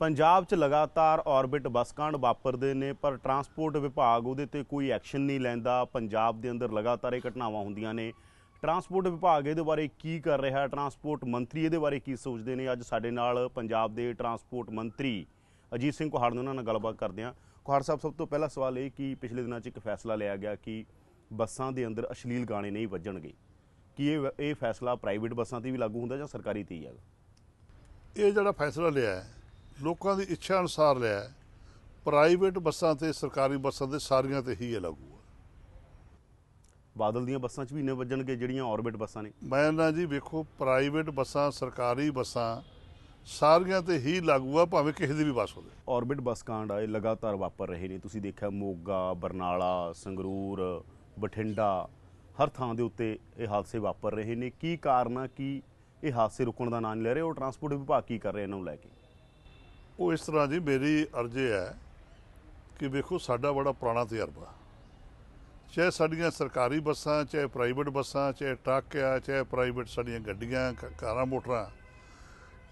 ਪੰਜਾਬ 'ਚ ਲਗਾਤਾਰ ਔਰਬਿਟ ਬੱਸ ਕਾਂਡ ਵਾਪਰਦੇ ਨੇ, ਪਰ ਟਰਾਂਸਪੋਰਟ ਵਿਭਾਗ ਉਹਦੇ ਤੇ ਕੋਈ ਐਕਸ਼ਨ ਨਹੀਂ ਲੈਂਦਾ। ਪੰਜਾਬ ਦੇ ਅੰਦਰ ਲਗਾਤਾਰ ਇਹ ਘਟਨਾਵਾਂ ਹੁੰਦੀਆਂ ਨੇ। ਟਰਾਂਸਪੋਰਟ ਵਿਭਾਗ ਇਹਦੇ ਬਾਰੇ ਕੀ ਕਰ ਰਿਹਾ? ਟਰਾਂਸਪੋਰਟ ਮੰਤਰੀ ਇਹਦੇ ਬਾਰੇ ਕੀ ਸੋਚਦੇ ਨੇ? ਅੱਜ ਸਾਡੇ ਨਾਲ ਪੰਜਾਬ ਦੇ ਟਰਾਂਸਪੋਰਟ ਮੰਤਰੀ ਅਜੀਤ ਸਿੰਘ ਕੁਹਾੜ ਨੇ ਉਹਨਾਂ ਨਾਲ ਗੱਲਬਾਤ ਕਰਦੇ ਹਾਂ। ਕੁਹਾੜ ਸਾਹਿਬ, ਸਭ ਤੋਂ ਪਹਿਲਾ ਸਵਾਲ ਇਹ ਕਿ ਪਿਛਲੇ ਦਿਨਾਂ 'ਚ ਇੱਕ ਫੈਸਲਾ ਲਿਆ ਗਿਆ ਕਿ ਬੱਸਾਂ ਦੇ ਅੰਦਰ ਅਸ਼ਲੀਲ ਗਾਣੇ ਨਹੀਂ ਵੱਜਣਗੇ। ਕੀ ਇਹ ਇਹ ਫੈਸਲਾ ਪ੍ਰਾਈਵੇਟ ਬੱਸਾਂ ਤੇ ਵੀ ਲਾਗੂ ਹੁੰਦਾ ਜਾਂ ਸਰਕਾਰੀ ਤੇ ਹੀ ਹੈਗਾ? ਇਹ ਜਿਹੜਾ ਫੈਸਲਾ ਲਿਆ ਹੈ ਲੋਕਾਂ ਦੀ ਇੱਛਾ ਅਨੁਸਾਰ ਲਿਆ ਹੈ। ਪ੍ਰਾਈਵੇਟ ਬੱਸਾਂ ਤੇ ਸਰਕਾਰੀ ਬੱਸਾਂ ਤੇ ਸਾਰੀਆਂ ਤੇ ਹੀ ਇਹ ਲਾਗੂ ਹੈ ਬਾਦਲ ਦੀਆਂ ਬੱਸਾਂ 'ਚ ਵੀ ਇੰਨੇ ਵੱਜਣਗੇ ਜਿਹੜੀਆਂ ਆਰਬਿਟ ਬੱਸਾਂ ਨੇ? ਮੈਂ ਨਾ ਜੀ ਵੇਖੋ ਪ੍ਰਾਈਵੇਟ ਬੱਸਾਂ ਸਰਕਾਰੀ ਬੱਸਾਂ ਸਾਰੀਆਂ ਤੇ ਹੀ ਲਾਗੂ ਆ ਭਾਵੇਂ ਕਿਸੇ ਦੀ ਵੀ ਬੱਸ ਹੋਵੇ। ਆਰਬਿਟ ਬੱਸ ਕਾਂਡ ਆਏ ਲਗਾਤਾਰ ਵਾਪਰ ਰਹੇ ਨੇ। ਤੁਸੀਂ ਦੇਖਿਆ ਮੋਗਾ ਬਰਨਾਲਾ ਸੰਗਰੂਰ ਬਠਿੰਡਾ ਹਰ ਥਾਂ ਦੇ ਉੱਤੇ ਇਹ ਹਾਦਸੇ ਵਾਪਰ ਰਹੇ ਨੇ। ਕੀ ਕਾਰਨ ਆ? ਕਿ ਇਹ ਹਾਦਸੇ ਰੁਕਣ ਦਾ ਨਾਂ ਨਹੀਂ ਲੈ ਰਹੇ? ਉਹ ਟਰਾਂਸਪੋਰਟ ਵਿਭਾਗ ਕੀ ਕਰ ਰਿਹਾ ਇਹਨਾਂ ਨੂੰ ਲੈ ਕੇ? ਉਹ ਇਸ ਤਰ੍ਹਾਂ ਜੀ ਮੇਰੀ ਅਰਜ਼ ਹੈ ਕਿ ਵੇਖੋ, ਸਾਡਾ ਬੜਾ ਪੁਰਾਣਾ ਤਜਰਬਾ। ਚਾਹੇ ਸਾਡੀਆਂ ਸਰਕਾਰੀ ਬੱਸਾਂ, ਚਾਹੇ ਪ੍ਰਾਈਵੇਟ ਬੱਸਾਂ, ਚਾਹੇ ਟਰੱਕ ਆ ਚਾਹੇ ਪ੍ਰਾਈਵੇਟ ਸਾਡੀਆਂ ਗੱਡੀਆਂ ਕਾਰਾਂ, ਮੋਟਰਾਂ,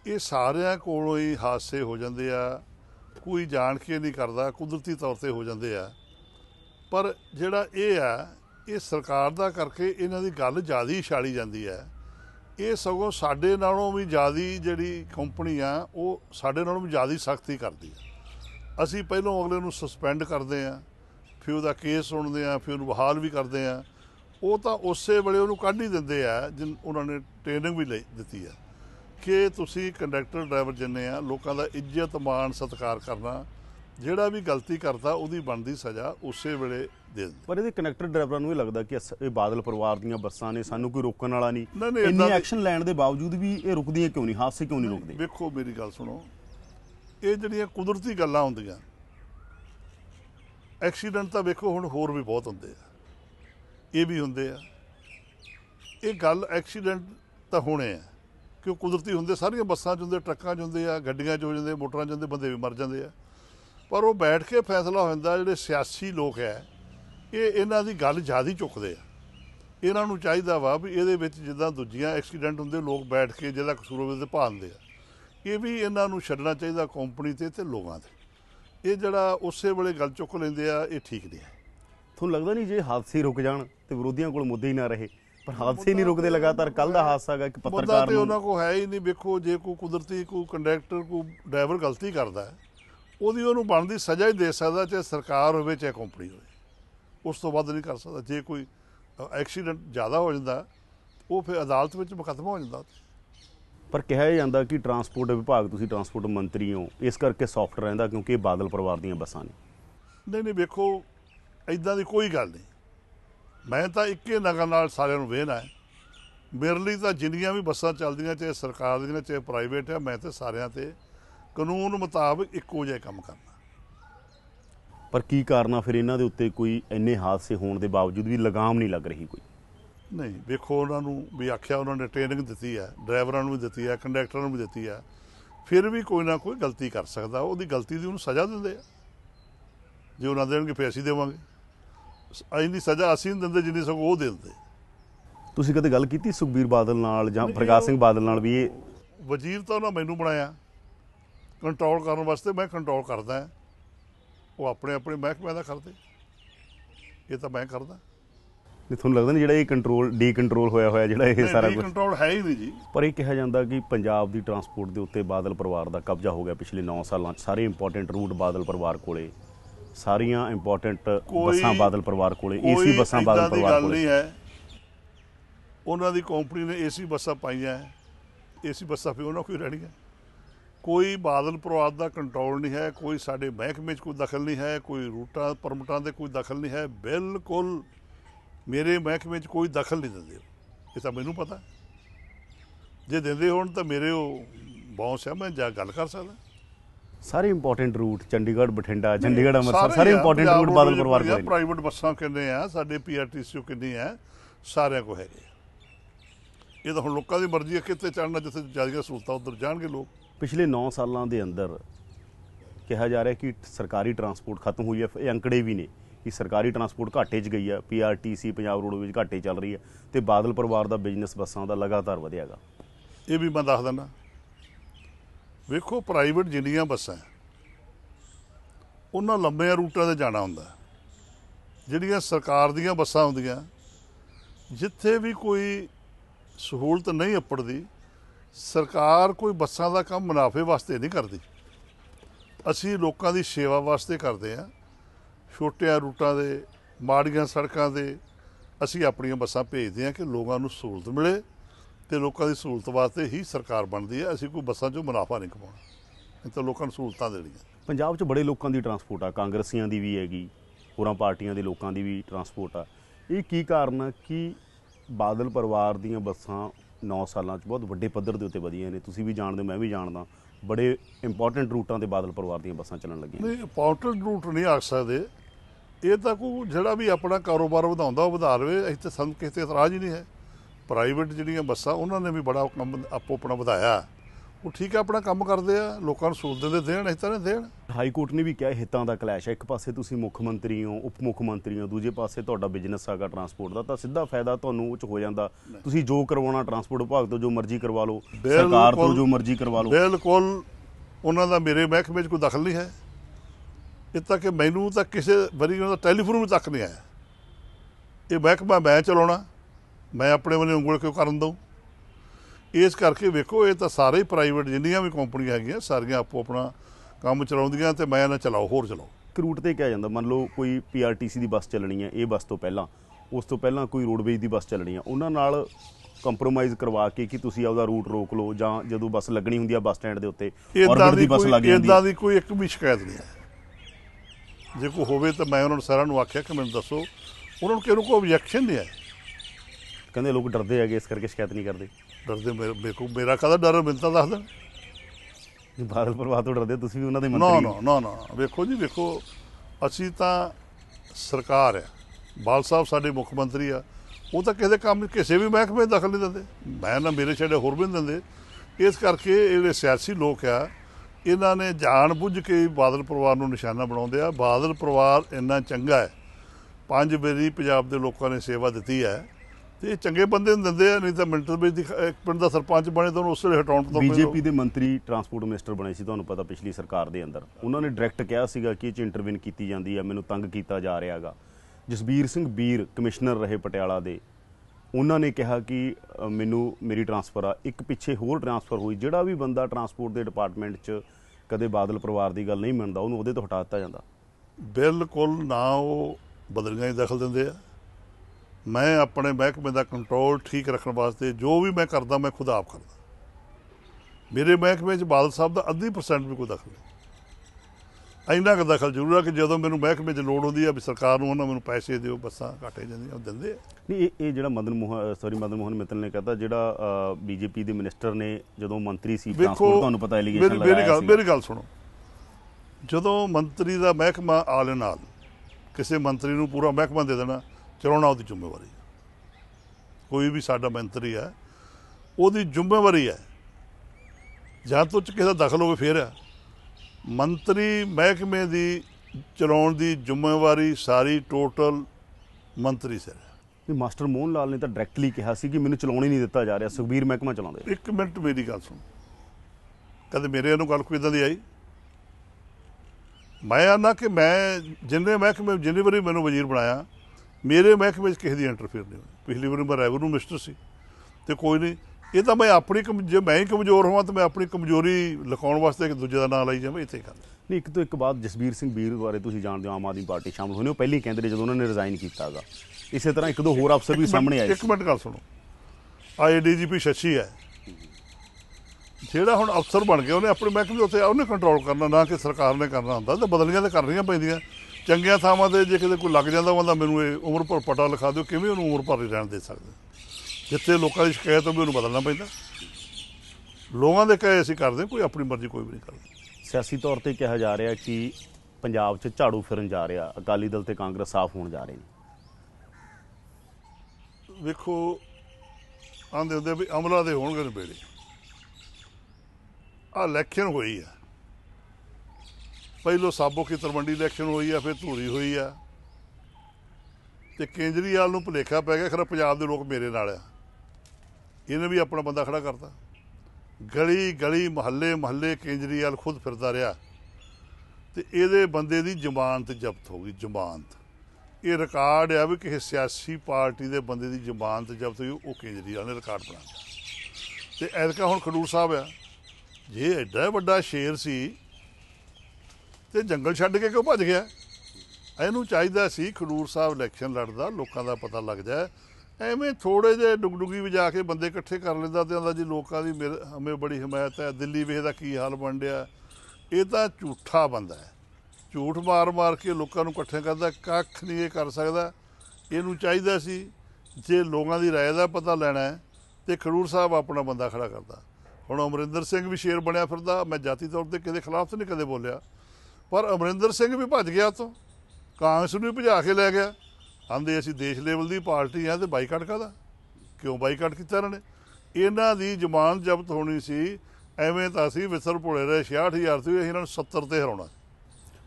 ਇਹ ਸਾਰਿਆਂ ਕੋਲੋਂ ਹੀ ਹਾਦਸੇ ਹੋ ਜਾਂਦੇ ਆ। ਕੋਈ ਜਾਣ ਕੇ ਨਹੀਂ ਕਰਦਾ, ਕੁਦਰਤੀ ਤੌਰ ਤੇ ਹੋ ਜਾਂਦੇ ਆ। ਪਰ ਜਿਹੜਾ ਇਹ ਆ, ਇਹ ਸਰਕਾਰ ਦਾ ਕਰਕੇ ਇਹਨਾਂ ਦੀ ਗੱਲ ਜ਼ਿਆਦਾ ਹੀ ਛਾਲੀ ਜਾਂਦੀ ਹੈ। ਇਹ ਸਗੋਂ ਸਾਡੇ ਨਾਲੋਂ ਵੀ ਜ਼ਿਆਦਾ ਜਿਹੜੀ ਕੰਪਨੀ ਆ, ਉਹ ਸਾਡੇ ਨਾਲੋਂ ਵੀ ਜ਼ਿਆਦਾ ਸਖਤੀ ਕਰਦੀ ਆ। ਅਸੀਂ ਪਹਿਲਾਂ ਅਗਲੇ ਨੂੰ ਸਸਪੈਂਡ ਕਰਦੇ ਆ, ਫਿਰ ਉਹਦਾ ਕੇਸ ਸੁਣਦੇ ਆ, ਫਿਰ ਉਹਨੂੰ ਬਹਾਲ ਵੀ ਕਰਦੇ ਆ। ਉਹ ਤਾਂ ਉਸੇ ਵੇਲੇ ਉਹਨੂੰ ਕੱਢ ਹੀ ਦਿੰਦੇ ਆ, ਜਿਨ ਉਹਨਾਂ ਨੇ ਟ੍ਰੇਨਿੰਗ ਵੀ ਲਈ ਦਿੱਤੀ ਆ। ਕਿ ਤੁਸੀਂ ਕੰਡਕਟਰ ਡਰਾਈਵਰ ਜਿੰਨੇ ਆ, ਲੋਕਾਂ ਦਾ ਇੱਜ਼ਤ, ਮਾਣ, ਸਤਿਕਾਰ ਕਰਨਾ, ਜਿਹੜਾ ਵੀ ਗਲਤੀ ਕਰਦਾ ਉਹਦੀ ਬਣਦੀ ਸਜ਼ਾ ਉਸੇ ਵੇਲੇ ਦੇ ਦਿੰਦੇ। ਪਰ ਇਹਦੇ ਕਨੈਕਟਰ ਡਰਾਈਵਰਾਂ ਨੂੰ ਇਹ ਲੱਗਦਾ ਕਿ ਇਹ ਬਾਦਲ ਪਰਿਵਾਰ ਦੀਆਂ ਬੱਸਾਂ ਨੇ ਸਾਨੂੰ ਕੋਈ ਰੋਕਣ ਵਾਲਾ ਨਹੀਂ। ਇੰਨੀ ਐਕਸ਼ਨ ਲੈਣ ਦੇ ਬਾਵਜੂਦ ਵੀ ਇਹ ਰੁਕਦੀਆਂ ਕਿਉਂ ਨਹੀਂ ਹਾਦਸੇ ਕਿਉਂ ਨਹੀਂ ਰੁਕਦੇ? ਵੇਖੋ ਮੇਰੀ ਗੱਲ ਸੁਣੋ। ਇਹ ਜਿਹੜੀਆਂ ਕੁਦਰਤੀ ਗੱਲਾਂ ਹੁੰਦੀਆਂ ਐਕਸੀਡੈਂਟ ਤਾਂ ਵੇਖੋ ਹੁਣ ਹੋਰ ਵੀ ਬਹੁਤ ਹੁੰਦੇ ਆ। ਇਹ ਵੀ ਹੁੰਦੇ ਆ। ਇਹ ਗੱਲ ਐਕਸੀਡੈਂਟ ਤਾਂ ਹੋਣੇ ਆ ਕਿਉਂ ਕੁਦਰਤੀ ਹੁੰਦੇ ਸਾਰੀਆਂ ਬੱਸਾਂ 'ਚ ਹੁੰਦੇ ਟਰੱਕਾਂ 'ਚ ਹੁੰਦੇ ਆ ਗੱਡੀਆਂ 'ਚ ਹੋ ਜਾਂਦੇ ਮੋਟਰਾਂ 'ਚ ਹੁੰਦੇ ਬੰਦੇ ਵੀ ਮਰ ਜਾਂਦੇ ਆ। ਪਰ ਉਹ ਬੈਠ ਕੇ ਫੈਸਲਾ ਹੋ ਜਾਂਦਾ ਜਿਹੜੇ ਸਿਆਸੀ ਲੋਕ ਐ ਇਹ ਇਹਨਾਂ ਦੀ ਗੱਲ ਜ਼ਿਆਦਾ ਚੁੱਕਦੇ ਆ। ਇਹਨਾਂ ਨੂੰ ਚਾਹੀਦਾ ਵਾ ਵੀ ਇਹਦੇ ਵਿੱਚ ਜਿੱਦਾਂ ਦੂਜੀਆਂ ਐਕਸੀਡੈਂਟ ਹੁੰਦੇ ਲੋਕ ਬੈਠ ਕੇ ਜਿਹਦਾ ਕਸੂਰ ਹੋਵੇ ਤੇ ਭਾਲਦੇ ਆ। ਇਹ ਵੀ ਇਹਨਾਂ ਨੂੰ ਛੱਡਣਾ ਚਾਹੀਦਾ ਕੰਪਨੀ ਤੇ ਤੇ ਲੋਕਾਂ ਤੇ। ਇਹ ਜਿਹੜਾ ਉਸੇ ਵੇਲੇ ਗੱਲ ਚੁੱਕ ਲੈਂਦੇ ਆ ਇਹ ਠੀਕ ਨਹੀਂ ਹੈ। ਤੁਹਾਨੂੰ ਲੱਗਦਾ ਨਹੀਂ ਜੇ ਹਾਦਸੇ ਰੁਕ ਜਾਣ ਤੇ ਵਿਰੋਧੀਆਂ ਕੋਲ ਮੁੱਦੇ ਹੀ ਨਾ ਰਹੇ? ਪਰ ਹਾਦਸੇ ਨਹੀਂ ਰੁਕਦੇ ਲਗਾਤਾਰ ਕੱਲ ਦਾ ਹਾਦਸਾ ਹੈਗਾ ਇੱਕ ਮੁੱਦਾ ਪੱਤਰਕਾਰ ਤੇ ਨੂੰ ਉਹਨਾਂ ਕੋ ਹੈ ਹੀ ਨਹੀਂ। ਵੇਖੋ ਜੇ ਕੋਈ ਕੁਦਰਤੀ ਕੋਈ ਕੰਡਕਟਰ ਕੋਈ ਡਰਾਈਵਰ ਗਲਤੀ ਕਰਦਾ ਉਹਦੀ ਉਹਨੂੰ ਬਣਦੀ ਸਜ਼ਾ ਹੀ ਦੇ ਸਕਦਾ ਚਾਹੇ ਸਰਕਾਰ ਹੋਵੇ ਚਾਹੇ ਕੰਪਨੀ ਹੋਵੇ। ਉਸ ਤੋਂ ਵੱਧ ਨਹੀਂ ਕਰ ਸਕਦਾ। ਜੇ ਕੋਈ ਐਕਸੀਡੈਂਟ ਜ਼ਿਆਦਾ ਹੋ ਜਾਂਦਾ ਉਹ ਫਿਰ ਅਦਾਲਤ ਵਿੱਚ ਮੁਕੱਦਮਾ ਹੋ ਜਾਂਦਾ। ਪਰ ਕਿਹਾ ਜਾਂਦਾ ਕਿ ਟਰਾਂਸਪੋਰਟ ਵਿਭਾਗ ਤੁਸੀਂ ਟਰਾਂਸਪੋਰਟ ਮੰਤਰੀ ਹੋ ਇਸ ਕਰਕੇ ਸੌਫਟ ਰਹਿੰਦਾ ਕਿਉਂਕਿ ਇਹ ਬਾਦਲ ਪਰਿਵਾਰ ਦੀਆਂ ਬੱਸਾਂ ਨੇ। ਨਹੀਂ ਨਹੀਂ ਵੇਖੋ ਐਦਾਂ ਦੀ ਕੋਈ ਗੱਲ ਨਹੀਂ। ਮੈਂ ਤਾਂ ਇੱਕੇ ਨਗਰ ਨਾਲ ਸਾਰਿਆਂ ਨੂੰ ਵੇਹਣਾ ਹੈ। ਮੇਰੇ ਲਈ ਤਾਂ ਜਿੰਨੀਆਂ ਵੀ ਬੱਸਾਂ ਚੱਲਦੀਆਂ ਚਾਹੇ ਸਰਕਾਰ ਦੀਆਂ ਚਾਹੇ ਪ੍ਰਾਈਵੇਟ ਹੈ ਮੈਂ ਤੇ ਸਾਰਿਆਂ ਤੇ ਕਾਨੂੰਨ ਮੁਤਾਬਕ ਇੱਕੋ ਜਿਹਾ ਕੰਮ ਕਰਨਾ ਪਰ ਕੀ ਕਾਰਨਾ ਫਿਰ ਇਹਨਾਂ ਦੇ ਉੱਤੇ ਕੋਈ ਇੰਨੇ ਹਾਦਸੇ ਹੋਣ ਦੇ ਬਾਵਜੂਦ ਵੀ ਲਗਾਮ ਨਹੀਂ ਲੱਗ ਰਹੀ ਕੋਈ। ਨਹੀਂ ਵੇਖੋ ਉਹਨਾਂ ਨੂੰ ਵੀ ਆਖਿਆ ਉਹਨਾਂ ਨੇ ਟ੍ਰੇਨਿੰਗ ਦਿੱਤੀ ਹੈ ਡਰਾਈਵਰਾਂ ਨੂੰ ਵੀ ਦਿੱਤੀ ਹੈ ਕੰਡਕਟਰਾਂ ਨੂੰ ਵੀ ਦਿੱਤੀ ਹੈ। ਫਿਰ ਵੀ ਕੋਈ ਨਾ ਕੋਈ ਗਲਤੀ ਕਰ ਸਕਦਾ ਉਹਦੀ ਗਲਤੀ ਦੀ ਉਹਨੂੰ ਸਜ਼ਾ ਦਿੰਦੇ ਆ। ਜੇ ਉਹਨਾਂ ਦੇਣਗੇ ਫਿਰ ਅਸੀਂ ਦੇਵਾਂਗੇ। ਇੰਨੀ ਸਜ਼ਾ ਅਸੀਂ ਨਹੀਂ ਦਿੰਦੇ ਜਿੰਨੀ ਸਗੋਂ ਉਹ ਦੇ ਦਿੰਦੇ। ਤੁਸੀਂ ਕਦੇ ਗੱਲ ਕੀਤੀ ਸੁਖਬੀਰ ਬਾਦਲ ਨਾਲ ਜਾਂ ਪ੍ਰਕਾਸ਼ ਸਿੰਘ ਬਾਦਲ ਨਾਲ ਵੀ ਇਹ ਵਜ਼ੀਰ ਤਾਂ ਉਹਨਾਂ ਮੈਨੂੰ ਬਣਾਇਆ। ਕੰਟਰੋਲ ਕਰਨ ਵਾਸਤੇ ਮੈਂ ਕੰਟਰੋਲ ਕਰਦਾ। ਹਾਂ। ਉਹ ਆਪਣੇ ਆਪਣੇ ਮਹਿਕਮੇ ਦਾ ਕਰਦੇ। ਇਹ ਤਾਂ ਮੈਂ ਕਰਦਾ। ਨਹੀਂ ਤੁਹਾਨੂੰ ਲੱਗਦਾ ਨਹੀਂ ਜਿਹੜਾ ਇਹ ਕੰਟਰੋਲ ਡੀ ਕੰਟਰੋਲ ਹੋਇਆ ਹੋਇਆ ਜਿਹੜਾ ਇਹ ਸਾਰਾ ਕੁਝ ਕੰਟਰੋਲ ਹੈ ਹੀ ਨਹੀਂ ਜੀ। ਪਰ ਇਹ ਕਿਹਾ ਜਾਂਦਾ ਕਿ ਪੰਜਾਬ ਦੀ ਟਰਾਂਸਪੋਰਟ ਦੇ ਉੱਤੇ ਬਾਦਲ ਪਰਿਵਾਰ ਦਾ ਕਬਜ਼ਾ ਹੋ ਗਿਆ ਪਿਛਲੇ 9 ਸਾਲਾਂ 'ਚ। ਸਾਰੇ ਇੰਪੋਰਟੈਂਟ ਰੂਟ ਬਾਦਲ ਪਰਿਵਾਰ ਕੋਲੇ ਸਾਰੀਆਂ ਇੰਪੋਰਟੈਂਟ ਬੱਸਾਂ ਬਾਦਲ ਪਰਿਵਾਰ ਕੋਲੇ ਏਸੀ ਬੱਸਾਂ ਬਾਦਲ ਪਰਿਵਾਰ ਕੋਲੇ। ਨਹੀਂ ਹੈ। ਉਹਨਾਂ ਦੀ ਕੰਪਨੀ ਨੇ ਏਸੀ ਬੱਸਾਂ ਪਾਈਆਂ ਏਸੀ ਬੱਸਾਂ ਫਿਰ ਉਹਨਾਂ ਕੋਈ ਰਹਿਣੀਆਂ। ਕੋਈ ਬਾਦਲ ਪਰਿਵਾਰ ਦਾ ਕੰਟਰੋਲ ਨਹੀਂ ਹੈ ਕੋਈ ਸਾਡੇ ਮਹਿਕਮੇ 'ਚ ਕੋਈ ਦਖਲ ਨਹੀਂ ਹੈ ਕੋਈ ਰੂਟਾਂ ਪਰਮਿਟਾਂ ਦੇ ਕੋਈ ਦਖਲ ਨਹੀਂ ਹੈ ਬਿਲਕੁਲ ਮੇਰੇ ਮਹਿਕਮੇ 'ਚ ਕੋਈ ਦਖਲ ਨਹੀਂ ਦਿੰਦੇ ਇਹ ਤਾਂ ਮੈਨੂੰ ਪਤਾ ਜੇ ਦਿੰਦੇ ਹੋਣ ਤਾਂ ਮੇਰੇ ਉਹ ਬੌਸ ਆ ਮੈਂ ਜਾ ਗੱਲ ਕਰ ਸਕਦਾ ਸਾਰੇ ਇੰਪੋਰਟੈਂਟ ਰੂਟ ਚੰਡੀਗੜ੍ਹ ਬਠਿੰਡਾ ਚੰਡੀਗੜ੍ਹ ਅੰਮ੍ਰਿਤਸਰ ਸਾਰੇ ਇੰਪੋਰਟੈਂਟ ਰੂਟ ਬਾਦਲ ਪਰਿਵਾਰ ਕੋਲੇ। ਪ੍ਰਾਈਵੇਟ ਬੱਸਾਂ ਕਿੰਨੇ ਆ ਸਾਡੇ ਪੀਆਰਟੀਸੀ ਕਿੰਨੀ ਆ ਸਾਰਿਆਂ ਕੋ ਹੈਗੇ। ਇਹ ਤਾਂ ਹੁਣ ਲੋਕਾਂ ਦੀ ਮਰਜ਼ੀ ਹੈ ਕਿੱਥੇ ਚੜਨਾ ਜਿੱਥੇ ਜ਼ਿਆਦਾ ਸਹੂਲਤਾਂ ਉਧਰ ਜਾਣਗੇ ਲੋਕ ਪਿਛਲੇ 9 ਸਾਲਾਂ ਦੇ ਅੰਦਰ ਕਿਹਾ ਜਾ ਰਿਹਾ ਕਿ ਸਰਕਾਰੀ ਟਰਾਂਸਪੋਰਟ ਖਤਮ ਹੋਈ ਹੈ, ਇਹ ਅੰਕੜੇ ਵੀ ਨੇ ਕਿ ਸਰਕਾਰੀ ਟਰਾਂਸਪੋਰਟ ਘਾਟੇ 'ਚ ਗਈ ਹੈ ਪੀਆਰਟੀਸੀ ਪੰਜਾਬ ਰੋਡਵੇਜ਼ ਘਾਟੇ ਚੱਲ ਰਹੀ ਹੈ ਤੇ ਬਾਦਲ ਪਰਿਵਾਰ ਦਾ ਬਿਜ਼ਨਸ ਬੱਸਾਂ ਦਾ ਲਗਾਤਾਰ ਵਧਿਆਗਾ। ਇਹ ਵੀ ਮੈਂ ਦੱਸ ਦਿੰਦਾ। ਵੇਖੋ ਪ੍ਰਾਈਵੇਟ ਜਿੰਨੀਆਂ ਬੱਸਾਂ ਉਹਨਾਂ ਲੰਬੇ ਰੂਟਾਂ ਤੇ ਜਾਣਾ ਹੁੰਦਾ ਜਿਹੜੀਆਂ ਸਰਕਾਰ ਦੀਆਂ ਬੱਸਾਂ ਹੁੰਦੀਆਂ, ਜਿੱਥੇ ਵੀ ਕੋਈ ਸਹੂਲਤ ਨਹੀਂ ਅਪੜਦੀ ਸਰਕਾਰ ਕੋਈ ਬੱਸਾਂ ਦਾ ਕੰਮ ਮੁਨਾਫੇ ਵਾਸਤੇ ਨਹੀਂ ਕਰਦੀ। ਅਸੀਂ ਲੋਕਾਂ ਦੀ ਸੇਵਾ ਵਾਸਤੇ ਕਰਦੇ ਆ ਛੋਟਿਆਂ ਰੂਟਾਂ ਦੇ, ਮਾੜੀਆਂ ਸੜਕਾਂ ਦੇ ਅਸੀਂ ਆਪਣੀਆਂ ਬੱਸਾਂ ਭੇਜਦੇ ਆ ਕਿ ਲੋਕਾਂ ਨੂੰ ਸਹੂਲਤ ਮਿਲੇ ਤੇ ਲੋਕਾਂ ਦੀ ਸਹੂਲਤ ਵਾਸਤੇ ਹੀ ਸਰਕਾਰ ਬਣਦੀ ਹੈ। ਅਸੀਂ ਕੋਈ ਬੱਸਾਂ 'ਚੋਂ ਮੁਨਾਫਾ ਨਹੀਂ ਕਮਾਉਣਾ। ਇਹ ਤਾਂ ਲੋਕਾਂ ਨੂੰ ਸਹੂਲਤਾਂ ਦੇਣੀਆਂ। ਪੰਜਾਬ 'ਚ ਬੜੇ ਲੋਕਾਂ ਦੀ ਟਰਾਂਸਪੋਰਟ ਆ। ਕਾਂਗਰਸੀਆਂ ਦੀ ਵੀ ਹੈਗੀ, ਹੋਰਾਂ ਪਾਰਟੀਆਂ ਦੇ ਲੋਕਾਂ ਦੀ ਵੀ ਟਰਾਂਸਪੋਰਟ ਆ। ਇਹ ਕੀ ਕਾਰਨ ਆ? ਕਿ ਬਾਦਲ ਪਰਿਵਾਰ ਦੀਆਂ ਬੱਸਾਂ 9 ਸਾਲਾਂ 'ਚ ਬਹੁਤ ਵੱਡੇ ਪੱਧਰ ਦੇ ਉੱਤੇ ਵਧੀਆਂ ਨੇ। ਤੁਸੀਂ ਵੀ ਜਾਣਦੇ ਹੋ, ਮੈਂ ਵੀ ਜਾਣਦਾ। ਬੜੇ ਇੰਪੋਰਟੈਂਟ ਰੂਟਾਂ ਤੇ ਬਾਦਲ ਪਰਿਵਾਰ ਦੀਆਂ ਬੱਸਾਂ ਚੱਲਣ ਲੱਗੀਆਂ। ਨਹੀਂ ਇੰਪੋਰਟੈਂਟ ਰੂਟ ਨਹੀਂ ਆਖ ਸਕਦੇ। ਇਹ ਤਾਂ ਕੋਈ ਜਿਹੜਾ ਵੀ ਆਪਣਾ ਕਾਰੋਬਾਰ ਵਧਾਉਂਦਾ ਉਹ ਵਧਾ ਲਵੇ। ਅਸੀਂ ਤਾਂ ਸਾਨੂੰ ਕਿਸੇ ਤੇ ਇਤਰਾਜ਼ ਹੀ ਨਹੀਂ ਹੈ। ਪ੍ਰਾਈਵੇਟ ਜਿਹੜੀਆਂ ਬੱਸਾਂ ਉਹਨਾਂ ਨੇ ਵੀ ਬੜਾ ਕੰਮ ਆਪੋ ਆਪਣਾ ਵਧਾਇਆ। ਉਹ ਠੀਕ ਹੈ ਆਪਣਾ ਕੰਮ ਕਰਦੇ ਆ ਲੋਕਾਂ ਨੂੰ ਸਹੂਲਤਾਂ ਦੇ ਦੇਣ ਇਸ ਤਰ੍ਹਾਂ ਦੇਣ। ਹਾਈ ਕੋਰਟ ਨੇ ਵੀ ਕਿਹਾ ਹਿੱਤਾਂ ਦਾ ਕਲੈਸ਼ ਹੈ ਇੱਕ ਪਾਸੇ ਤੁਸੀਂ ਮੁੱਖ ਮੰਤਰੀ ਹੋ ਉਪ ਮੁੱਖ ਮੰਤਰੀ ਹੋ ਦੂਜੇ ਪਾਸੇ ਤੁਹਾਡਾ ਬਿਜ਼ਨਸ ਹੈਗਾ ਟਰਾਂਸਪੋਰਟ ਦਾ ਤਾਂ ਸਿੱਧਾ ਫਾਇਦਾ ਤੁਹਾਨੂੰ ਉਹ ਚ ਹੋ ਜਾਂਦਾ। ਤੁਸੀਂ ਜੋ ਕਰਵਾਉਣਾ ਟਰਾਂਸਪੋਰਟ ਵਿਭਾਗ ਤੋਂ ਜੋ ਮਰਜ਼ੀ ਕਰਵਾ ਲਓ ਸਰਕਾਰ ਤੋਂ। ਜੋ ਮਰਜ਼ੀ ਕਰਵਾ ਲਓ। ਬਿਲਕੁਲ ਉਹਨਾਂ ਦਾ ਮੇਰੇ ਮਹਿਕਮੇ 'ਚ ਕੋਈ ਦਖਲ ਨਹੀਂ ਹੈ। ਇਹ ਤਾਂ ਕਿ ਮੈਨੂੰ ਤਾਂ ਕਿਸੇ ਵਾਰੀ ਉਹਨਾਂ ਦਾ ਟੈਲੀਫੋਨ ਵੀ ਤੱਕ ਨਹੀਂ ਆਇਆ। ਇਹ ਮਹਿਕਮਾ ਮੈਂ ਚਲਾਉਣਾ ਮੈਂ ਆਪਣੇ ਵੱਲੋਂ ਉਂਗਲ ਕਿਉਂ ਕਰਨ ਦਊਂ? ਇਸ ਕਰਕੇ ਵੇਖੋ ਇਹ ਤਾਂ ਸਾਰੇ ਹੀ ਪ੍ਰਾਈਵੇਟ ਜਿੰਨੀਆਂ ਵੀ ਕੰਪਨੀਆਂ ਹੈਗੀਆਂ ਸਾਰੀਆਂ ਆਪੋ ਆਪਣਾ ਕੰਮ ਚਲਾਉਂਦੀਆਂ ਤੇ ਮੈਂ ਨਾ ਚਲਾਓ ਹੋਰ ਚਲਾਓ। ਇੱਕ ਰੂਟ ਤੇ ਕਿਹਾ ਜਾਂਦਾ ਮੰਨ ਲਓ ਕੋਈ ਪੀਆਰਟੀਸੀ ਦੀ ਬੱਸ ਚੱਲਣੀ ਹੈ ਇਹ ਬੱਸ ਤੋਂ ਪਹਿਲਾਂ ਉਸ ਤੋਂ ਪਹਿਲਾਂ ਕੋਈ ਰੋਡਵੇਜ਼ ਦੀ ਬੱਸ ਚੱਲਣੀ ਹੈ ਉਹਨਾਂ ਨਾਲ ਕੰਪਰੋਮਾਈਜ਼ ਕਰਵਾ ਕੇ ਕਿ ਤੁਸੀਂ ਆਪਦਾ ਰੂਟ ਰੋਕ ਲਓ ਜਾਂ ਜਦੋਂ ਬੱਸ ਲੱਗਣੀ ਹੁੰਦੀ ਆ ਬੱਸ ਸਟੈਂਡ ਦੇ ਉੱਤੇ orbit ਦੀ ਬੱਸ ਲੱਗ ਜਾਂਦੀ ਇਦਾਂ ਦੀ ਕੋਈ ਇੱਕ ਵੀ ਸ਼ਿਕਾਇਤ ਨਹੀਂ ਹੈ। ਜੇ ਕੋਈ ਹੋਵੇ ਤਾਂ ਮੈਂ ਉਹਨਾਂ ਨੂੰ ਸਾਰਿਆਂ ਨੂੰ ਆਖਿਆ ਕਿ ਮੈਨੂੰ ਦੱਸੋ ਉਹਨਾਂ ਨੂੰ ਕਿਹਨੂੰ ਕੋਈ ਆਬਜੈਕਸ਼ਨ ਨਹੀਂ ਹੈ। ਕਹਿੰਦੇ ਲੋਕ ਡਰਦੇ ਹੈਗੇ ਇਸ ਕਰਕੇ ਸ਼ਿਕਾਇਤ ਨਹੀਂ ਕਰਦੇ। ਡਰਦੇ ਮੇਰੇ ਮੇਰੇ ਕੋਲ ਮੇਰਾ ਕਦਾ ਡਰ ਹੈ, ਤਾਂ ਦੱਸ ਦੇਣ ਜੇ ਬਾਦਲ ਪਰਿਵਾਰ ਤੋਂ ਡਰਦੇ ਤੁਸੀਂ ਵੀ ਉਹਨਾਂ ਦੇ ਮੰਤਰੀ ਨਾ ਨਾ ਨਾ ਵੇਖੋ ਜੀ ਵੇਖੋ ਅਸੀਂ ਤਾਂ ਸਰਕਾਰ ਆ ਬਾਲ ਸਾਹਿਬ ਸਾਡੇ ਮੁੱਖ ਮੰਤਰੀ ਆ। ਉਹ ਤਾਂ ਕਿਸੇ ਦੇ ਕੰਮ ਕਿਸੇ ਵੀ ਮਹਿਕਮੇ ਦਖਲ ਨਹੀਂ ਦਿੰਦੇ। ਮੈਂ ਨਾ ਮੇਰੇ ਛੇੜੇ ਹੋਰ ਵੀ ਦਿੰਦੇ। ਇਸ ਕਰਕੇ ਇਹ ਜਿਹੜੇ ਸਿਆਸੀ ਲੋਕ ਆ ਇਹਨਾਂ ਨੇ ਜਾਣ ਬੁੱਝ ਕੇ ਹੀ ਬਾਦਲ ਪਰਿਵਾਰ ਨੂੰ ਨਿਸ਼ਾਨਾ ਬਣਾਉਂਦੇ ਆ। ਬਾਦਲ ਪਰਿਵਾਰ ਇੰਨਾ ਚੰਗਾ ਹੈ। ਪੰਜ ਵਾਰੀ ਪੰਜਾਬ ਦੇ ਲੋਕਾਂ ਨੇ ਸੇਵਾ ਦਿੱਤੀ ਹੈ। ਤੇ ਚੰਗੇ ਬੰਦੇ ਨੂੰ ਦਿੰਦੇ ਆ ਨਹੀਂ ਤਾਂ ਮਿੰਟ ਵਿੱਚ ਇੱਕ ਪਿੰਡ ਦਾ ਸਰਪੰਚ ਬਣੇ ਤਾਂ ਉਹਨੂੰ ਉਸ ਵੇਲੇ ਹਟਾਉਣ ਤੋਂ ਬੀਜੇਪੀ ਦੇ ਮੰਤਰੀ ਟਰਾਂਸਪੋਰਟ ਮਿਨਿਸਟਰ ਬਣੇ ਸੀ ਤੁਹਾਨੂੰ ਪਤਾ ਪਿਛਲੀ ਸਰਕਾਰ ਦੇ ਅੰਦਰ। ਉਹਨਾਂ ਨੇ ਡਾਇਰੈਕਟ ਕਿਹਾ ਸੀਗਾ ਕਿ ਇਹ ਚ ਇੰਟਰਵਿਨ ਕੀਤੀ ਜਾਂਦੀ ਹੈ ਮੈਨੂੰ ਤੰਗ ਕੀਤਾ ਜਾ ਰਿਹਾ ਹੈਗਾ ਜਸਬੀਰ ਸਿੰਘ ਬੀਰ ਕਮਿਸ਼ਨਰ ਰਹੇ ਪਟਿਆਲਾ ਦੇ। ਉਹਨਾਂ ਨੇ ਕਿਹਾ ਕਿ ਮੈਨੂੰ ਮੇਰੀ ਟਰਾਂਸਫਰ ਆ। ਇੱਕ ਪਿੱਛੇ ਹੋਰ ਟਰਾਂਸਫਰ ਹੋਈ ਜਿਹੜਾ ਵੀ ਬੰਦਾ ਟਰਾਂਸਪੋਰਟ ਦੇ ਡਿਪਾਰਟਮੈਂਟ 'ਚ ਕਦੇ ਬਾਦਲ ਪਰਿਵਾਰ ਦੀ ਗੱਲ ਨਹੀਂ ਮੰਨਦਾ ਉਹਨੂੰ ਉਹਦੇ ਤੋਂ ਹਟਾ ਦਿੱਤਾ ਜਾਂਦਾ। ਬਿਲਕੁਲ ਨਾ ਉਹ ਬਦਲੀਆਂ 'ਚ ਦਖਲ ਦਿੰਦੇ ਆ। ਮੈਂ ਆਪਣੇ ਮਹਿਕਮੇ ਦਾ ਕੰਟਰੋਲ ਠੀਕ ਰੱਖਣ ਵਾਸਤੇ ਜੋ ਵੀ ਮੈਂ ਕਰਦਾ ਮੈਂ ਖੁਦ ਆਪ ਕਰਦਾ। ਮੇਰੇ ਮਹਿਕਮੇ 'ਚ ਬਾਦਲ ਸਾਹਿਬ ਦਾ ਅੱਧੀ ਪਰਸੈਂਟ ਵੀ ਕੋਈ ਦਖਲ ਨਹੀਂ। ਇੰਨਾ ਕੁ ਦਖਲ ਜ਼ਰੂਰ ਹੈ ਕਿ ਜਦੋਂ ਮੈਨੂੰ ਮਹਿਕਮੇ 'ਚ ਲੋੜ ਹੁੰਦੀ ਆ ਵੀ ਸਰਕਾਰ ਨੂੰ ਉਹਨਾਂ ਮੈਨੂੰ ਪੈਸੇ ਦਿਓ ਬੱਸਾਂ ਘਾਟੇ ਜਾਂਦੀਆਂ ਉਹ ਦਿੰਦੇ ਆ। ਨਹੀਂ ਇਹ ਇਹ ਜਿਹੜਾ ਮਦਨ ਮੋਹਨ ਸੌਰੀ ਮਦਨ ਮੋਹਨ ਮਿੱਤਲ ਨੇ ਕਹਤਾ ਜਿਹੜਾ ਬੀਜੇਪੀ ਦੇ ਮਿਨਿਸਟਰ ਨੇ ਜਦੋਂ ਮੰਤਰੀ ਸੀ ਟਰਾਂਸਪੋਰਟ ਤੁਹਾਨੂੰ ਪਤਾ ਮੇਰੀ ਐਲੀਗੇਸ਼ਨ ਮੇਰੀ ਲਗਾਇਆ ਗੱਲ ਸੀ। ਮੇਰੀ ਗੱਲ ਸੁਣੋ। ਜਦੋਂ ਮੰਤਰੀ ਦਾ ਮਹਿਕਮਾ ਆਲੇ ਨਾਲ ਕਿਸੇ ਮੰਤਰੀ ਨੂੰ ਪੂਰਾ ਮਹਿਕਮਾ ਦੇ ਦੇਣਾ ਚਲਾਉਣਾ ਉਹਦੀ ਜ਼ਿੰਮੇਵਾਰੀ ਹੈ। ਕੋਈ ਵੀ ਸਾਡਾ ਮੰਤਰੀ ਹੈ ਉਹਦੀ ਜ਼ਿੰਮੇਵਾਰੀ ਹੈ। ਜਾਂ ਤੋਂ ਚ ਕਿਸੇ ਦਾ ਦਖਲ ਹੋਵੇ ਫੇਰ। ਆ ਮੰਤਰੀ ਮਹਿਕਮੇ ਦੀ ਚਲਾਉਣ ਦੀ ਜ਼ਿੰਮੇਵਾਰੀ ਸਾਰੀ ਟੋਟਲ ਮੰਤਰੀ ਸਿਰ ਹੈ। ਨਹੀਂ ਮਾਸਟਰ ਮੋਹਨ ਲਾਲ ਨੇ ਤਾਂ ਡਾਇਰੈਕਟਲੀ ਕਿਹਾ ਸੀ ਕਿ ਮੈਨੂੰ ਚਲਾਉਣ ਹੀ ਨਹੀਂ ਦਿੱਤਾ ਜਾ ਰਿਹਾ ਸੁਖਬੀਰ ਮਹਿਕਮਾ ਚਲਾਉਂਦੇ ਇੱਕ ਮਿੰਟ ਮੇਰੀ ਗੱਲ ਸੁਣ। ਕਦੇ ਮੇਰੇ ਨੂੰ ਗੱਲ ਕੋਈ ਇਦਾਂ ਦੀ ਆਈ? ਮੈਂ ਆਨਾ ਕਿ ਮੈਂ ਜਿੰਨੇ ਮਹਿਕਮੇ ਜਿੰਨੀ ਵਾਰੀ ਮੈਨੂੰ ਵਜ਼ੀਰ ਬਣਾਇਆ ਮੇਰੇ ਮਹਿਕਮੇ 'ਚ ਕਿਸੇ ਦੀ ਇੰਟਰਫੇਅਰ ਨਹੀਂ ਪਿਛਲੀ ਵਾਰੀ ਮੈਂ ਰੈਵਨਿਊ ਮਿਨਿਸਟਰ ਸੀ ਤੇ ਕੋਈ ਨਹੀਂ ਇਹ ਤਾਂ ਮੈਂ ਆਪਣੀ ਜੇ ਮੈਂ ਹੀ ਕਮਜ਼ੋਰ ਹੋਵਾਂ ਤਾਂ ਮੈਂ ਆਪਣੀ ਕਮਜ਼ੋਰੀ ਲਿਖਾਉਣ ਵਾਸਤੇ ਇੱਕ ਦੂਜੇ ਦਾ ਨਾਂ ਲਈ ਜਾਵਾਂ ਇੱਥੇ ਕਰ ਨਹੀਂ ਇੱਕ ਤੋਂ ਇੱਕ ਬਾਅਦ ਜਸਬੀਰ ਸਿੰਘ ਬੀਰ ਬਾਰੇ ਤੁਸੀਂ ਜਾਣਦੇ ਹੋ ਆਮ ਆਦਮੀ ਪਾਰਟੀ ਸ਼ਾਮਲ ਹੋਣੇ ਉਹ ਪਹਿਲੀ ਕਹਿੰਦੇ ਨੇ ਜਦੋਂ ਉਹਨਾਂ ਨੇ ਰਿਜ਼ਾਈਨ ਕੀਤਾਗਾ। ਇਸੇ ਤਰ੍ਹਾਂ ਇੱਕ ਦੋ ਹੋਰ ਅਫਸਰ ਵੀ ਸਾਹਮਣੇ ਆਏ ਇੱਕ ਮਿੰਟ ਗੱਲ ਸੁਣੋ। ਆਈ ਡੀਜੀਪੀ ਸ਼ਸ਼ੀ ਹੈ। ਜਿਹੜਾ ਹੁਣ ਅਫਸਰ ਬਣ ਗਿਆ ਉਹਨੇ ਆਪਣੇ ਮਹਿਕਮੇ ਉੱਤੇ ਉਹਨੇ ਕੰਟਰੋਲ ਕਰਨਾ ਨਾ ਕਿ ਸਰਕਾਰ ਨੇ ਕਰਨਾ ਹੁੰਦਾ ਤੇ ਬਦਲੀਆਂ ਤਾਂ ਕਰਨੀਆਂ ਪੈਂਦੀਆਂ। ਚੰਗੀਆਂ ਥਾਵਾਂ ਤੇ ਜੇ ਕਿਤੇ ਕੋਈ ਲੱਗ ਜਾਂਦਾ ਉਹਦਾ ਮੈਨੂੰ ਇਹ ਉਮਰ ਭਰ ਪਟਾ ਲਿਖਾ ਦਿਓ ਕਿਵੇਂ ਉਹਨੂੰ ਉਮਰ ਭਰ ਰਹਿਣ ਦੇ ਸਕਦੇ? ਜਿੱਥੇ ਲੋਕਾਂ ਦੀ ਸ਼ਿਕਾਇਤ ਹੋਵੇ ਉਹਨੂੰ ਬਦਲਣਾ ਪੈਂਦਾ। ਲੋਕਾਂ ਦੇ ਕਹੇ ਅਸੀਂ ਕਰਦੇ ਕੋਈ ਆਪਣੀ ਮਰਜ਼ੀ ਕੋਈ ਵੀ ਨਹੀਂ ਕਰਦਾ। ਸਿਆਸੀ ਤੌਰ ਤੇ ਕਿਹਾ ਜਾ ਰਿਹਾ ਕਿ ਪੰਜਾਬ 'ਚ ਝਾੜੂ ਫਿਰਨ ਜਾ ਰਿਹਾ ਅਕਾਲੀ ਦਲ ਤੇ ਕਾਂਗਰਸ ਸਾਫ਼ ਹੋਣ ਜਾ ਰਹੇ ਨੇ। ਵੇਖੋ ਆਂਦੇ ਹੁੰਦੇ ਵੀ ਅਮਲਾ ਦੇ ਹੋਣਗੇ ਨੇੜੇ ਆ ਇਲੈਕਸ਼ਨ ਹੋਈ ਆ। ਪਹਿਲੋ ਸਾਬੋ ਕੀ ਤਰਵੰਡੀ ਇਲੈਕਸ਼ਨ ਹੋਈ ਆ, ਫਿਰ ਧੂਰੀ ਹੋਈ ਆ। ਤੇ ਕੇਂਜਰੀਵਾਲ ਨੂੰ ਭੁਲੇਖਾ ਪੈ ਗਿਆ, ਖਰਾ ਪੰਜਾਬ ਦੇ ਲੋਕ ਮੇਰੇ ਨਾਲ ਆ। ਇਹਨੇ ਵੀ ਆਪਣਾ ਬੰਦਾ ਖੜਾ ਕਰਤਾ। ਗਲੀ ਗਲੀ, ਮਹੱਲੇ ਮਹੱਲੇ ਕੇਜਰੀਵਾਲ ਖੁਦ ਫਿਰਦਾ ਰਿਹਾ। ਤੇ ਇਹਦੇ ਬੰਦੇ ਦੀ ਜ਼ਮਾਨਤ ਜ਼ਬਤ ਹੋ ਗਈ, ਜ਼ਮਾਨਤ। ਇਹ ਰਿਕਾਰਡ ਆ ਵੀ ਕਿਸੇ ਸਿਆਸੀ ਪਾਰਟੀ ਦੇ ਬੰਦੇ ਦੀ ਜ਼ਮਾਨਤ ਜ਼ਬਤ ਹੋਈ, ਉਹ ਕੇਜਰੀਵਾਲ ਨੇ ਰਿਕਾਰਡ ਬਣਾ ਦਿੱਤਾ। ਤੇ ਐਲਕਾ ਹੁਣ ਖਡੂਰ ਸਾਹਿਬ ਆ। ਜੇ ਐਡਾ ਵੱਡਾ ਸ਼ੇਰ ਸੀ ਤੇ ਜੰਗਲ ਛੱਡ ਕੇ ਕਿਉਂ ਭੱਜ ਗਿਆ ਇਹਨੂੰ ਚਾਹੀਦਾ ਸੀ ਖਡੂਰ ਸਾਹਿਬ ਇਲੈਕਸ਼ਨ ਲੜਦਾ ਲੋਕਾਂ ਦਾ ਪਤਾ ਲੱਗ ਜਾਏ ਐਵੇਂ ਥੋੜੇ ਜਿਹੇ ਡੁਗਡੁਗੀ ਵਜਾ ਕੇ ਬੰਦੇ ਇਕੱਠੇ ਕਰ ਲੈਂਦਾ ਤੇ ਆਂਦਾ ਜੀ ਲੋਕਾਂ ਦੀ ਮੇਰੇ ਹਮੇ ਬੜੀ ਹਮਾਇਤ ਹੈ ਦਿੱਲੀ ਵੇਖਦਾ ਕੀ ਹਾਲ ਬਣ ਡਿਆ ਇਹ ਤਾਂ ਝੂਠਾ ਬੰਦਾ ਹੈ ਝੂਠ ਮਾਰ-ਮਾਰ ਕੇ ਲੋਕਾਂ ਨੂੰ ਇਕੱਠੇ ਕਰਦਾ ਕੱਖ ਨਹੀਂ ਇਹ ਕਰ ਸਕਦਾ ਇਹਨੂੰ ਚਾਹੀਦਾ ਸੀ ਜੇ ਲੋਕਾਂ ਦੀ رائے ਦਾ ਪਤਾ ਲੈਣਾ ਹੈ ਤੇ ਖਡੂਰ ਸਾਹਿਬ ਆਪਣਾ ਬੰਦਾ ਖੜਾ ਕਰਦਾ ਹੁਣ ਅਮਰਿੰਦਰ ਸਿੰਘ ਵੀ ਸ਼ੇਰ ਬਣਿਆ ਫਿਰਦਾ ਮੈਂ ਜਾਤੀ ਤੌਰ ਤੇ ਕਿਸੇ ਖਿਲਾਫ ਤਾਂ ਨਹੀਂ ਕਦੇ ਬੋਲਿਆ ਪਰ ਅਮਰਿੰਦਰ ਸਿੰਘ ਵੀ ਭੱਜ ਗਿਆ ਤੋਂ ਕਾਂਗਰਸ ਨੂੰ ਵੀ ਭਜਾ ਕੇ ਲੈ ਗਿਆ। ਆਂਦੇ ਅਸੀਂ ਦੇਸ਼ ਲੈਵਲ ਦੀ ਪਾਰਟੀ ਆ ਤੇ ਬਾਈਕਾਟ ਕਾਦਾ ਕਿਉਂ ਬਾਈਕਾਟ ਕੀਤਾ ਇਹਨਾਂ ਨੇ? ਇਹਨਾਂ ਦੀ ਜ਼ਮਾਨਤ ਜ਼ਬਤ ਹੋਣੀ ਸੀ ਐਵੇਂ ਤਾਂ ਅਸੀਂ ਵਿਸਰ ਭੁਲੇ ਰਹੇ 66000 ਤੇ ਅਸੀਂ ਇਹਨਾਂ ਨੂੰ 70 ਤੇ ਹਰਾਉਣਾ।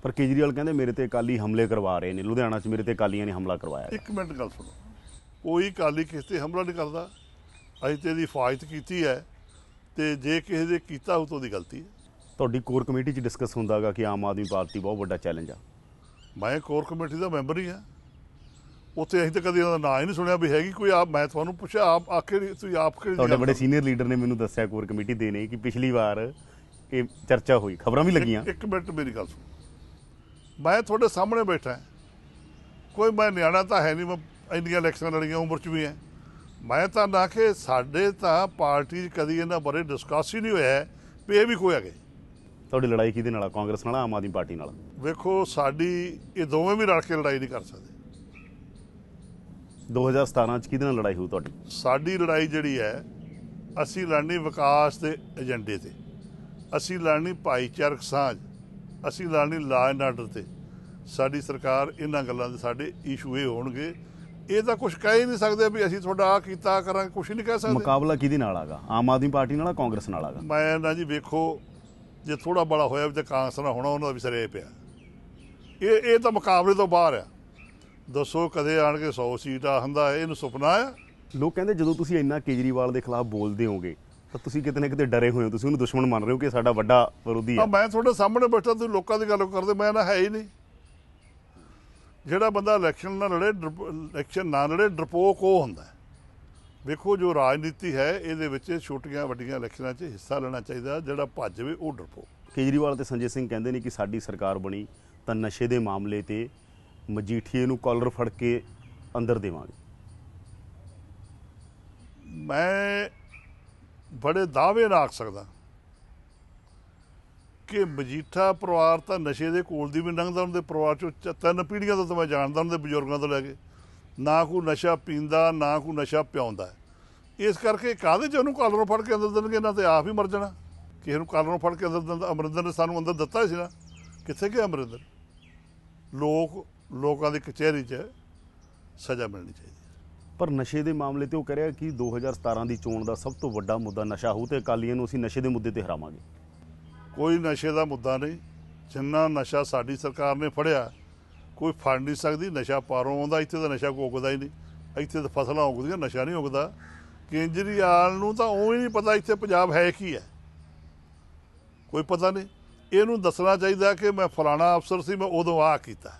ਪਰ ਕੇਜਰੀਵਾਲ ਕਹਿੰਦੇ ਮੇਰੇ ਤੇ ਅਕਾਲੀ ਹਮਲੇ ਕਰਵਾ ਰਹੇ ਨੇ। ਲੁਧਿਆਣਾ 'ਚ ਮੇਰੇ ਤੇ ਅਕਾਲੀਆਂ ਨੇ ਹਮਲਾ ਕਰਵਾਇਆ। ਇੱਕ ਮਿੰਟ ਗੱਲ ਸੁਣੋ। ਕੋਈ ਕਾਲੀ ਕਿਸੇ ਤੇ ਹਮਲਾ ਨਹੀਂ ਕਰਦਾ। ਅਸੀਂ ਤੇ ਇਹਦੀ ਹਿਫਾਜ਼ਤ ਕੀਤੀ ਹੈ ਤੇ ਜੇ ਕਿਸੇ ਦੇ ਕੀਤਾ ਹੋ ਤਾਂ ਉਹਦੀ ਗਲਤੀ ਹੈ। ਤੁਹਾਡੀ ਕੋਰ ਕਮੇਟੀ 'ਚ ਡਿਸਕਸ ਹੁੰਦਾਗਾ ਕਿ ਆਮ ਆਦਮੀ ਪਾਰਟੀ ਬਹੁਤ ਵੱਡਾ ਚੈਲੰਜ ਆ। ਮੈਂ ਕੋਰ ਕਮੇਟੀ ਦਾ ਮੈਂਬਰ ਹੀ ਹਾਂ। ਉੱਥੇ ਅਸੀਂ ਤਾਂ ਕਦੇ ਇਹਨਾਂ ਦਾ ਨਾਂ ਹੀ ਨਹੀਂ ਸੁਣਿਆ ਵੀ ਹੈਗੀ ਕੋਈ ਆਪ ਮੈਂ ਤੁਹਾਨੂੰ ਪੁੱਛਿਆ ਆਪ ਆਖੇ ਤੁਸੀਂ ਆਪ ਕਿਹੜੀ ਤੁਹਾਡੇ ਬੜੇ? ਸੀਨੀਅਰ ਲੀਡਰ ਨੇ ਮੈਨੂੰ ਦੱਸਿਆ ਕੋਰ ਕਮੇਟੀ ਦੇ ਨੇ ਕਿ ਪਿਛਲੀ ਵਾਰ ਇਹ ਚਰਚਾ ਹੋਈ ਖਬਰਾਂ ਵੀ ਲੱਗੀਆਂ। ਇੱਕ- ਮਿੰਟ ਮੇਰੀ ਗੱਲ ਸੁਣ। ਮੈਂ ਤੁਹਾਡੇ ਸਾਹਮਣੇ ਬੈਠਾ ਹਾਂ। ਕੋਈ ਮੈਂ ਨਿਆਣਾ ਤਾਂ ਹੈ ਨਹੀਂ ਮੈਂ ਇੰਨੀਆਂ ਇਲੈਕਸ਼ਨਾਂ ਲੜੀਆਂ ਉਮਰ ਚ ਵੀ ਹੈ। ਮੈਂ ਤਾਂ ਨਾ ਕਿ ਸਾਡੇ ਤਾਂ ਪਾਰਟੀ 'ਚ ਕਦੀ ਇਹਨਾਂ ਬਾਰੇ ਡਿਸਕਸ ਹੀ ਨਹੀਂ ਹੋਇਆ ਵੀ ਇਹ ਵੀ ਕੋਈ ਹੈਗੇ ਤੁਹਾਡੀ ਲੜਾਈ ਕਿਹਦੇ ਨਾਲ ਆ? ਕਾਂਗਰਸ ਨਾਲ ਆਮ ਆਦਮੀ ਪਾਰਟੀ ਨਾਲ? ਵੇਖੋ ਸਾਡੀ ਇਹ ਦੋਵੇਂ ਵੀ ਰਲ ਕੇ ਲੜਾਈ ਨਹੀਂ ਕਰ ਸਕਦੇ। 2017 'ਚ ਕਿਹਦੇ ਨਾਲ ਲੜਾਈ ਹੋਈ ਤੁਹਾਡੀ? ਸਾਡੀ ਲੜਾਈ ਜਿਹੜੀ ਹੈ ਅਸੀਂ ਲੜਨੀ ਵਿਕਾਸ ਦੇ ਏਜੰਡੇ ਤੇ। ਅਸੀਂ ਲੜਨੀ ਭਾਈਚਾਰਕ ਸਾਂਝ। ਅਸੀਂ ਲੜਨੀ ਲਾ ਐਂਡ ਆਰਡਰ ਤੇ। ਸਾਡੀ ਸਰਕਾਰ ਇਹਨਾਂ ਗੱਲਾਂ ਦੇ ਸਾਡੇ ਇਸ਼ੂ ਇਹ ਹੋਣਗੇ। ਇਹ ਤਾਂ ਕੁਝ ਕਹਿ ਹੀ ਨਹੀਂ ਸਕਦੇ ਵੀ ਅਸੀਂ ਤੁਹਾਡਾ ਆ ਕੀਤਾ ਕਰਾਂਗੇ। ਕੁਝ ਨਹੀਂ ਕਹਿ ਸਕਦੇ। ਮੁਕਾਬਲਾ ਕਿਹਦੇ ਨਾਲ ਆਗਾ? ਆਮ ਆਦਮੀ ਪਾਰਟੀ ਨਾਲ ਆ, ਕਾਂਗਰਸ ਨਾਲ ਆਗਾ? ਮੈਂ ਨਾ ਜੀ ਵੇਖੋ ਜੇ ਥੋੜਾ ਬੜਾ ਹੋਇਆ ਵੀ ਤੇ ਕਾਂਗਰਸ ਨਾਲ ਹੋਣਾ ਉਹਨਾਂ ਦਾ ਵੀ ਸਿਰੇ ਪਿਆ। ਇਹ ਇਹ ਤਾਂ ਮੁਕਾਬਲੇ ਤੋਂ ਬਾਹਰ ਆ। ਦੱਸੋ ਕਦੇ ਆਣ ਕੇ 100 ਸੀਟਾਂ ਹੁੰਦਾ ਇਹਨੂੰ ਸੁਪਨਾ ਆ? ਲੋਕ ਕਹਿੰਦੇ ਜਦੋਂ ਤੁਸੀਂ ਇੰਨਾ ਕੇਜਰੀਵਾਲ ਦੇ ਖਿਲਾਫ ਬੋਲਦੇ ਹੋਗੇ ਤਾਂ ਤੁਸੀਂ ਕਿਤੇ ਨਾ ਕਿਤੇ ਡਰੇ ਹੋਏ ਹੋ। ਤੁਸੀਂ ਉਹਨੂੰ ਦੁਸ਼ਮਣ ਮੰਨ ਰਹੇ ਹੋ ਕਿ ਸਾਡਾ ਵੱਡਾ ਵਿਰੋਧੀ ਆ। ਹੈ ਮੈਂ ਤੁਹਾਡੇ ਸਾਹਮਣੇ ਬੈਠਾ ਤੁਸੀਂ ਲੋਕਾਂ ਦੀ ਗੱਲ ਕਰਦੇ ਮੈਂ ਨਾ ਹੈ ਹੀ ਨਹੀਂ। ਜਿਹੜਾ ਬੰਦਾ ਇਲੈਕਸ਼ਨ ਨਾ ਲੜੇ ਇਲੈਕਸ਼ਨ ਨਾ ਲੜੇ ਡਰਪੋਕ ਉਹ ਹੁੰਦਾ। ਵੇਖੋ ਜੋ ਰਾਜਨੀਤੀ ਹੈ ਇਹਦੇ ਵਿੱਚ ਛੋਟੀਆਂ ਵੱਡੀਆਂ ਇਲੈਕਸ਼ਨਾਂ 'ਚ ਹਿੱਸਾ ਲੈਣਾ ਚਾਹੀਦਾ ਜਿਹੜਾ ਭੱਜ ਜਾਵੇ ਉਹ ਡਰਪੋਕ ਕੇਜਰੀਵਾਲ ਤੇ ਸੰਜੇ ਸਿੰਘ ਕਹਿੰਦੇ ਨੇ ਕਿ ਸਾਡੀ ਸਰਕਾਰ ਬਣੀ ਤਾਂ ਨਸ਼ੇ ਦੇ ਮਾਮਲੇ ਤੇ ਮਜੀਠੀਏ ਨੂੰ ਕਾਲਰ ਫੜ ਕੇ ਅੰਦਰ ਦੇਵਾਂਗੇ। ਮੈਂ ਬੜੇ ਦਾਅਵੇ ਨਾਲ ਆਖ ਸਕਦਾ ਕਿ ਮਜੀਠਾ ਪਰਿਵਾਰ ਤਾਂ ਨਸ਼ੇ ਦੇ ਕੋਲ ਦੀ ਵੀ ਲੰਘਦਾ ਉਹਨਾਂ ਦੇ ਪਰਿਵਾਰ ਚੋਂ ਚ- ਤਿੰਨ ਪੀੜ੍ਹੀਆਂ ਤੋਂ ਤਾਂ ਮੈਂ ਜਾਣਦਾ ਉਹਨਾਂ ਦੇ ਬਜ਼ੁਰਗਾਂ ਤੋਂ ਲੈ ਕੇ। ਨਾ ਕੋਈ ਨਸ਼ਾ ਪੀਂਦਾ ਨਾ ਕੋਈ ਨਸ਼ਾ ਪਿਆਉਂਦਾ। ਇਸ ਕਰਕੇ ਕਾਹਦੇ ਚ ਉਹਨੂੰ ਕਾਲਰੋਂ ਫੜ ਕੇ ਅੰਦਰ ਦੇਣਗੇ? ਇਹਨਾਂ ਤੇ ਆਪ ਹੀ ਮਰ ਜਾਣਾ। ਕਿਸੇ ਨੂੰ ਕਾਲਰੋਂ ਫੜ ਕੇ ਅੰਦਰ ਦਿੰਦਾ ਅਮਰਿੰਦਰ ਨੇ ਸਾਨੂੰ ਅੰਦਰ ਦਿੱਤਾ ਸੀ ਨਾ। ਕਿੱਥੇ ਗਿਆ ਅਮਰਿੰਦਰ? ਲੋਕ ਲੋਕਾਂ ਦੀ ਕਚਹਿਰੀ 'ਚ ਸਜ਼ਾ ਮਿਲਣੀ ਚਾਹੀਦੀ ਪਰ ਨਸ਼ੇ ਦੇ ਮਾਮਲੇ ਤੇ ਉਹ ਕਹਿ ਰਿਹਾ ਕਿ 2017 ਦੀ ਚੋਣ ਦਾ ਸਭ ਤੋਂ ਵੱਡਾ ਮੁੱਦਾ ਨਸ਼ਾ ਹੋਊ ਤੇ ਅਕਾਲੀਆਂ ਨੂੰ ਅਸੀਂ ਨਸ਼ੇ ਦੇ ਮੁੱਦੇ ਤੇ ਹਰਾਵਾਂਗੇ। ਕੋਈ ਨਸ਼ੇ ਦਾ ਮੁੱਦਾ ਨਹੀਂ। ਜਿੰਨਾ ਨਸ਼ਾ ਸਾਡੀ ਸਰਕਾਰ ਨੇ ਫੜਿਆ ਕੋਈ ਫੜ ਨਹੀਂ ਸਕਦੀ ਨਸ਼ਾ ਪਾਰੋਂ ਆਉਂਦਾ ਇੱਥੇ ਤਾਂ ਨਸ਼ਾ ਉਗਦਾ ਹੀ ਨਹੀਂ। ਇੱਥੇ ਤਾਂ ਫਸਲਾਂ ਉਗਦੀਆਂ ਨਸ਼ਾ ਨਹੀਂ ਉਗਦਾ। ਕੇਜਰੀਵਾਲ ਨੂੰ ਤਾਂ ਉਹ ਹੀ ਨਹੀਂ ਪਤਾ ਇੱਥੇ ਪੰਜਾਬ ਹੈ ਕੀ ਹੈ। ਕੋਈ ਪਤਾ ਨਹੀਂ। ਇਹਨੂੰ ਦੱਸਣਾ ਚਾਹੀਦਾ ਕਿ ਮੈਂ ਫਲਾਣਾ ਅਫਸਰ ਸੀ ਮੈਂ ਉਦੋਂ ਆ ਕੀਤਾ।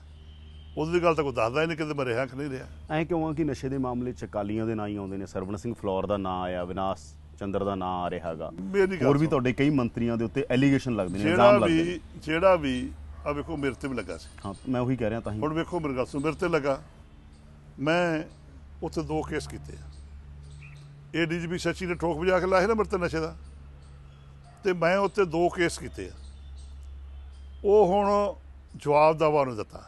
ਉਹਦੀ ਗੱਲ ਤਾਂ ਕੋਈ ਦੱਸਦਾ ਹੀ ਨਹੀਂ ਕਿਤੇ ਮੈਂ ਰਿਹਾ ਕਿ ਨਹੀਂ ਰਿਹਾ। ਐਂ ਕਿਉਂ ਆ ਕਿ ਨਸ਼ੇ ਦੇ ਮਾਮਲੇ ਚ ਅਕਾਲੀਆਂ ਦੇ ਨਾਂ ਹੀ ਆਉਂਦੇ ਨੇ? ਸਰਵਣ ਸਿੰਘ ਫਲੋਰ ਦਾ ਨਾਂ ਆਇਆ ਵਿਨਾਸ਼ ਚੰਦਰ ਦਾ ਨਾਂ ਆ ਰਿਹਾ ਹੈਗਾ। ਹੋਰ ਵੀ। ਤੁਹਾਡੇ ਕਈ ਮੰਤਰੀਆਂ ਦੇ ਉੱਤੇ ਐਲੀਗੇਸ਼ਨ ਲੱਗਦੇ ਨੇ ਇਲਜ਼ਾਮ ਲੱਗਦੇ ਨੇ। ਵੀ ਜਿਹੜਾ ਵੀ ਆ ਵੇਖੋ ਮੇਰੇ ਤੇ ਵੀ ਲੱਗਾ ਸੀ। ਹਾਂ ਮੈਂ ਉਹੀ ਕਹਿ ਰਿਹਾ ਤਾਂ ਹੀ। ਹੁਣ ਵੇਖੋ ਮੇਰੇ ਗੱਲ ਸੁਣ ਮੇਰੇ ਤੇ ਲੱਗਾ। ਮੈਂ ਉੱਥੇ ਦੋ ਕੇਸ ਕੀਤੇ ਆ। ਇਹ ਡੀਜੀਪੀ ਸੱਚੀ ਨੇ ਠੋਕ ਵਜਾ ਕੇ ਲਾਇਆ ਨਾ ਮੇਰੇ ਤੇ ਨਸ਼ੇ ਦਾ। ਤੇ ਮੈਂ ਉੱਥੇ ਦੋ ਕੇਸ ਕੀਤੇ ਆ। ਉਹ ਹੁਣ ਜਵਾਬ ਦਾਵਾ ਨੂੰ ਦਿੱਤਾ।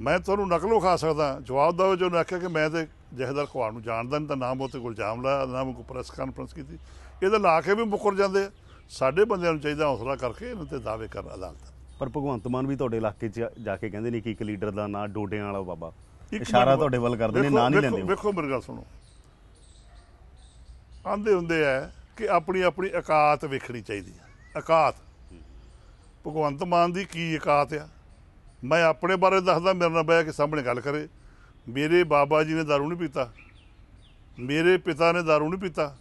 ਮੈਂ ਤੁਹਾਨੂੰ ਨਕਲੋਂ ਖਾ ਸਕਦਾ। ਜਵਾਬ ਦਾਵਾ ਜੋ ਆਖਿਆ ਕਿ ਮੈਂ ਤੇ ਜਹਦਰ ਖਵਾਨ ਨੂੰ ਜਾਣਦਾ ਨਹੀਂ ਤਾਂ ਨਾਮ ਉੱਤੇ ਕੋਲ ਜਾਮ ਲਾਇਆ ਨਾਮ ਕੋ ਪ੍ਰੈਸ ਕਾਨਫਰੰਸ ਕੀਤੀ। ਇਹਦਾ ਲਾ ਕੇ ਵੀ ਮੁੱਕਰ ਜਾਂਦੇ ਸਾਡੇ ਬੰਦਿਆਂ ਨੂੰ ਚਾਹੀਦਾ ਹੌਸਲਾ ਕਰਕੇ ਇਹਨਾਂ ਤੇ ਦਾਅਵੇ ਕਰਨ ਅਦਾਲਤ। ਪਰ ਭਗਵੰਤ ਮਾਨ ਵੀ ਤੁਹਾਡੇ ਇਲਾਕੇ 'ਚ ਜਾ ਕੇ ਕਹਿੰਦੇ ਨੇ ਕਿ ਇੱਕ ਲੀਡਰ ਦਾ ਨਾਂ ਡੋਡਿਆਂ ਵਾਲਾ ਬਾਬਾ। ਇਸ਼ਾਰਾ ਤੁਹਾਡੇ ਵੱਲ ਕਰਦੇ ਨੇ ਨਾਂ ਨਹੀਂ ਲੈਂਦੇ। ਵੇਖੋ ਮੇਰੀ ਗੱਲ ਸੁਣੋ। ਆਂਦੇ ਹੁੰਦੇ ਆ ਕਿ ਆਪਣੀ ਆਪਣੀ ਇਕਾਤ ਵੇਖਣੀ ਚਾਹੀਦੀ ਹੈ ਇਕਾਤ। ਭਗਵੰਤ ਮਾਨ ਦੀ ਕੀ ਔਕਾਤ ਆ? ਮੈਂ ਆਪਣੇ ਬਾਰੇ ਦੱਸਦਾ ਮੇਰੇ ਨਾਲ ਬਹਿ ਕੇ ਸਾਹਮਣੇ ਗੱਲ ਕਰੇ। ਮੇਰੇ ਬਾਬਾ ਜੀ ਨੇ ਦਾਰੂ ਨਹੀਂ ਪੀਤਾ। ਮੇਰੇ ਪਿਤਾ ਨੇ ਦਾਰੂ ਨਹੀਂ ਪੀਤਾ।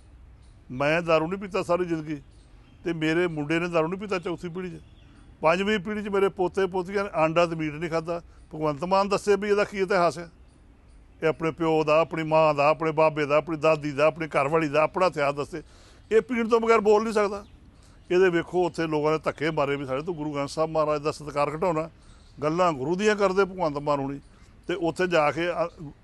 ਮੈਂ ਦਾਰੂ ਨਹੀਂ ਪੀਤਾ ਸਾਰੀ ਜ਼ਿੰਦਗੀ। ਤੇ ਮੇਰੇ ਮੁੰਡੇ ਨੇ ਦਾਰੂ ਨਹੀਂ ਪੀਤਾ ਚੌਥੀ ਪੀੜੀ 'ਚ। ਪੰਜਵੀਂ ਪੀੜ੍ਹੀ 'ਚ ਮੇਰੇ ਪੋਤੇ ਪੋਤੀਆਂ ਨੇ ਆਂਡਾ ਤੇ ਮੀਟ ਨਹੀਂ ਖਾਦਾ ਭਗਵੰਤ ਮਾਨ ਦੱਸੇ ਵੀ ਇਹਦਾ ਕੀ ਇਤਿਹਾਸ ਹੈ। ਇਹ ਆਪਣੇ ਪਿਓ ਦਾ, ਆਪਣੀ ਮਾਂ ਦਾ, ਆਪਣੇ ਬਾਬੇ ਦਾ, ਆਪਣੀ ਦਾਦੀ ਦਾ, ਆਪਣੀ ਘਰਵਾਲੀ ਦਾ, ਆਪਣਾ ਇਤਿਹਾਸ ਦੱਸੇ। ਇਹ ਪੀਣ ਤੋਂ ਬਗੈਰ ਬੋਲ ਨਹੀਂ ਸਕਦਾ। ਇਹਦੇ ਵੇਖੋ, ਉੱਥੇ ਲੋਕਾਂ ਨੇ ਧੱਕੇ ਮਾਰੇ ਵੀ ਸਾਡੇ ਤੋਂ ਗੁਰੂ ਗ੍ਰੰਥ ਸਾਹਿਬ ਮਹਾਰਾਜ ਦਾ ਸਤਿਕਾਰ ਘਟਾਉਣਾ। ਗੱਲਾਂ ਗੁਰੂ ਦੀਆਂ ਕਰਦੇ ਭਗਵੰਤ ਮਾਨ ਹੋਣੀ। ਤੇ ਉੱਥੇ ਜਾ ਕੇ